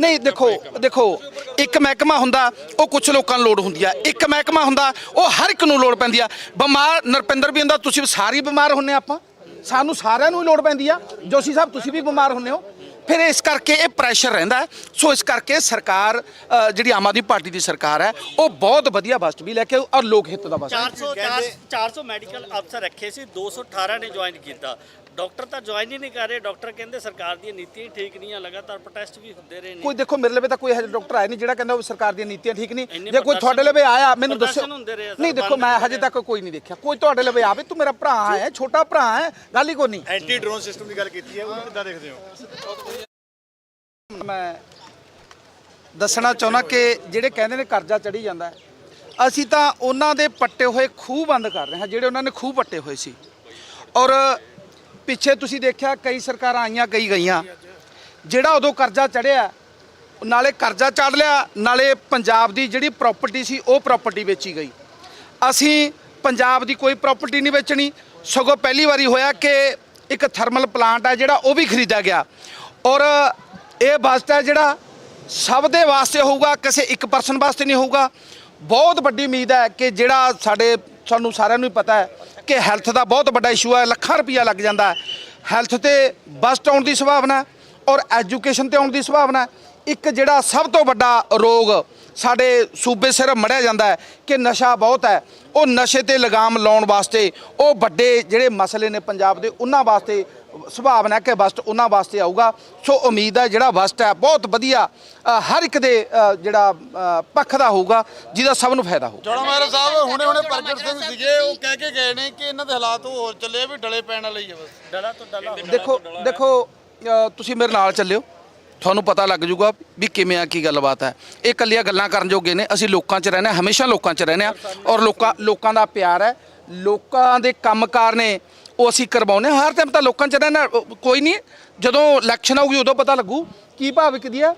ਨਹੀਂ ਦੇਖੋ ਦੇਖੋ ਇੱਕ ਮਹਿਕਮਾ ਹੁੰਦਾ ਉਹ ਕੁਝ ਲੋਕਾਂ ਨੂੰ ਲੋੜ ਹੁੰਦੀ ਆ। ਇੱਕ ਮਹਿਕਮਾ ਹੁੰਦਾ ਉਹ ਹਰ ਇੱਕ ਨੂੰ ਲੋੜ ਪੈਂਦੀ ਆ। ਬਿਮਾਰ ਨਰਪਿੰਦਰ ਵੀ ਹੁੰਦਾ ਤੁਸੀਂ ਸਾਰੇ ਬਿਮਾਰ ਹੁੰਨੇ ਆਪਾਂ। ਸਾਨੂੰ ਸਾਰਿਆਂ ਨੂੰ ਹੀ ਲੋੜ ਪੈਂਦੀ ਆ। ਜੋਸ਼ੀ ਸਾਹਿਬ ਤੁਸੀਂ ਵੀ ਬਿਮਾਰ ਹੁੰਨੇ ਹੋ। ਫਿਰ ਇਸ ਕਰਕੇ ਇਹ ਪ੍ਰੈਸ਼ਰ ਰਹਿੰਦਾ। ਸੋ ਇਸ ਕਰਕੇ ਸਰਕਾਰ ਜਿਹੜੀ ਆਮ ਆਦਮੀ ਪਾਰਟੀ ਦੀ ਸਰਕਾਰ ਹੈ ਉਹ ਬਹੁਤ ਵਧੀਆ ਬਸਟ ਵੀ ਲੈ ਕੇ ਔਰ ਲੋਕ ਹਿੱਤ ਦਾ ਬਸਟ 400 400 ਮੈਡੀਕਲ ਅਫਸਰ ਰੱਖੇ ਸੀ 218 ਨੇ ਜੁਆਇਨ ਕੀਤਾ ਡਾਕਟਰ ਤਾਂ ਜੁਆਇਨ ਹੀ ਨਹੀਂ ਕਰ ਰਹੇ। ਡਾਕਟਰ ਕਹਿੰਦੇ ਸਰਕਾਰ ਦੀਆਂ ਨੀਤੀਆਂ ਹੀ ਠੀਕ ਨਹੀਂ ਆ ਲਗਾਤਾਰ ਪ੍ਰੋਟੈਸਟ ਵੀ ਹੁੰਦੇ ਰਹੇ ਨੇ। ਕੋਈ ਦੇਖੋ ਮੇਰੇ ਲਵੇ ਤਾਂ ਕੋਈ ਹਜੇ ਡਾਕਟਰ ਆਇਆ ਨਹੀਂ ਜਿਹੜਾ ਕਹਿੰਦਾ ਉਹ ਸਰਕਾਰ ਦੀਆਂ ਨੀਤੀਆਂ ਠੀਕ ਨਹੀਂ। ਜੇ ਕੋਈ ਤੁਹਾਡੇ ਲਵੇ ਆਇਆ ਮੈਨੂੰ ਦੱਸੋ ਨਹੀਂ ਦੇਖੋ ਮੈਂ ਹਜੇ ਤੱਕ ਕੋਈ ਨਹੀਂ ਦੇਖਿਆ। ਕੋਈ ਤੁਹਾਡੇ ਲਵੇ ਆਵੇ ਤੂੰ ਮੇਰਾ ਭਰਾ ਹੈ ਛੋਟਾ ਭਰਾ ਹੈ ਗੱਲ ਹੀ ਕੋਈ ਨਹੀਂ। ਐਂਟੀ ਡਰੋਨ ਸਿਸਟਮ ਦੀ ਗੱਲ ਕੀਤੀ ਹੈ ਉਹ ਕਿੱਦਾਂ ਦੇਖਦੇ ਹੋ? ਮੈਂ ਦੱਸਣਾ ਚਾਹੁੰਦਾ ਕਿ ਜਿਹੜੇ ਕਹਿੰਦੇ ਨੇ ਕਰਜ਼ਾ ਚੜੀ ਜਾਂਦਾ ਅਸੀਂ ਤਾਂ ਉਹਨਾਂ ਦੇ ਪੱਟੇ ਹੋਏ ਖੂਹ ਬੰਦ ਕਰ ਰਹੇ ਹਾਂ ਜਿਹੜੇ ਉਹਨਾਂ ਨੇ ਖੂਹ ਪੱਟੇ ਹੋਏ ਸੀ। ਔਰ ਪਿੱਛੇ ਤੁਸੀਂ ਦੇਖਿਆ ਕਈ ਸਰਕਾਰਾਂ ਆਈਆਂ, ਕਈ ਗਈਆਂ। ਜਿਹੜਾ ਉਦੋਂ ਕਰਜ਼ਾ ਚੜਿਆ, ਨਾਲੇ ਕਰਜ਼ਾ ਚੜ ਲਿਆ, ਨਾਲੇ ਪੰਜਾਬ ਦੀ ਜਿਹੜੀ ਪ੍ਰਾਪਰਟੀ ਸੀ, ਉਹ ਪ੍ਰਾਪਰਟੀ ਵੇਚੀ ਗਈ। ਅਸੀਂ ਪੰਜਾਬ ਦੀ ਕੋਈ ਪ੍ਰਾਪਰਟੀ ਨਹੀਂ ਵੇਚਣੀ। ਸਗੋਂ ਪਹਿਲੀ ਵਾਰੀ ਹੋਇਆ ਕਿ ਇੱਕ ਥਰਮਲ ਪਲਾਂਟ ਹੈ ਜਿਹੜਾ, ਉਹ ਵੀ ਖਰੀਦਿਆ ਗਿਆ। ਔਰ ਇਹ ਬਸਟ ਹੈ ਜਿਹੜਾ ਸਭ ਦੇ ਵਾਸਤੇ ਹੋਊਗਾ, ਕਿਸੇ ਇੱਕ ਪਰਸਨ ਵਾਸਤੇ ਨਹੀਂ ਹੋਊਗਾ। ਬਹੁਤ ਵੱਡੀ ਉਮੀਦ ਹੈ ਕਿ ਜਿਹੜਾ ਸਾਡੇ, ਸਾਨੂੰ ਸਾਰਿਆਂ ਨੂੰ ਹੀ ਪਤਾ ਹੈ ਕਿ ਹੈਲਥ ਦਾ ਬਹੁਤ ਵੱਡਾ ਇਸ਼ੂ ਹੈ ਲੱਖਾਂ ਰੁਪਈਆ ਲੱਗ ਜਾਂਦਾ ਹੈਲਥ ਤੇ ਬਸਟ ਆਉਣ ਦੀ ਸੰਭਾਵਨਾ ਔਰ ਐਜੂਕੇਸ਼ਨ ਤੇ ਆਉਣ ਦੀ ਸੰਭਾਵਨਾ ਇੱਕ ਜਿਹੜਾ ਸਭ ਤੋਂ ਵੱਡਾ ਰੋਗ ਸਾਡੇ ਸੂਬੇ ਸਿਰ ਮੜਿਆ ਜਾਂਦਾ ਹੈ ਕਿ ਨਸ਼ਾ ਬਹੁਤ ਹੈ। ਉਹ ਨਸ਼ੇ ਤੇ ਲਗਾਮ ਲਾਉਣ ਵਾਸਤੇ, ਉਹ ਵੱਡੇ ਜਿਹੜੇ ਮਸਲੇ ਨੇ ਪੰਜਾਬ ਦੇ, ਉਹਨਾਂ ਵਾਸਤੇ ਸੁਭਾਵਨਾ ਹੈ ਕਿ ਬਸਟ ਉਹਨਾਂ ਵਾਸਤੇ ਆਊਗਾ। ਸੋ ਉਮੀਦ ਹੈ ਜਿਹੜਾ ਬਸਟ ਹੈ ਬਹੁਤ ਵਧੀਆ ਹਰ ਇੱਕ ਦੇ ਜਿਹੜਾ ਪੱਖ ਦਾ ਹੋਊਗਾ ਜਿਹਦਾ ਸਭ ਨੂੰ ਫਾਇਦਾ ਹੋਊ। ਜੋੜਾ ਮਹਿਰਾ ਸਾਹਿਬ ਹੁਣੇ ਹੁਣੇ ਪ੍ਰਗਟ ਸਿੰਘ ਸੀਗੇ ਉਹ ਕਹਿ ਕੇ ਗਏ ਨੇ ਕਿ ਇਹਨਾਂ ਦੇ ਹਾਲਾਤ ਹੋਰ ਚੱਲੇ ਵੀ ਡਲੇ ਪੈਣ ਵਾਲੇ ਹੀ ਆ ਬਸ। ਡਲਾ ਤੋਂ ਡਲਾ ਦੇਖੋ ਦੇਖੋ ਤੁਸੀਂ ਮੇਰੇ ਨਾਲ ਚੱਲਿਓ। ਤੁਹਾਨੂੰ ਪਤਾ ਲੱਗ ਜਾਊਗਾ ਵੀ ਕਿਵੇਂ ਆ ਕੀ ਗੱਲਬਾਤ ਹੈ। ਇਹ ਕੱਲੀਆਂ ਗੱਲਾਂ ਕਰਨ ਜੋਗੇ ਨੇ। ਅਸੀਂ ਲੋਕਾਂ 'ਚ ਰਹਿੰਦੇ ਹਾਂ ਹਮੇਸ਼ਾ ਲੋਕਾਂ 'ਚ ਰਹਿੰਦੇ ਹਾਂ ਔਰ ਲੋਕਾਂ ਲੋਕਾਂ ਦਾ ਪਿਆਰ ਹੈ। ਲੋਕਾਂ ਦੇ ਕੰਮਕਾਰ ਨੇ ਉਹ ਅਸੀਂ ਕਰਵਾਉਂਦੇ ਹਾਂ। ਹਰ ਟਾਈਮ ਤਾਂ ਲੋਕਾਂ 'ਚ ਰਹਿਣਾ ਕੋਈ ਨਹੀਂ, ਜਦੋਂ ਇਲੈਕਸ਼ਨ ਆਊਗੀ ਉਦੋਂ ਪਤਾ ਲੱਗੂ, ਕੀ ਭਾਵ ਵਿਕਦੀ ਆ?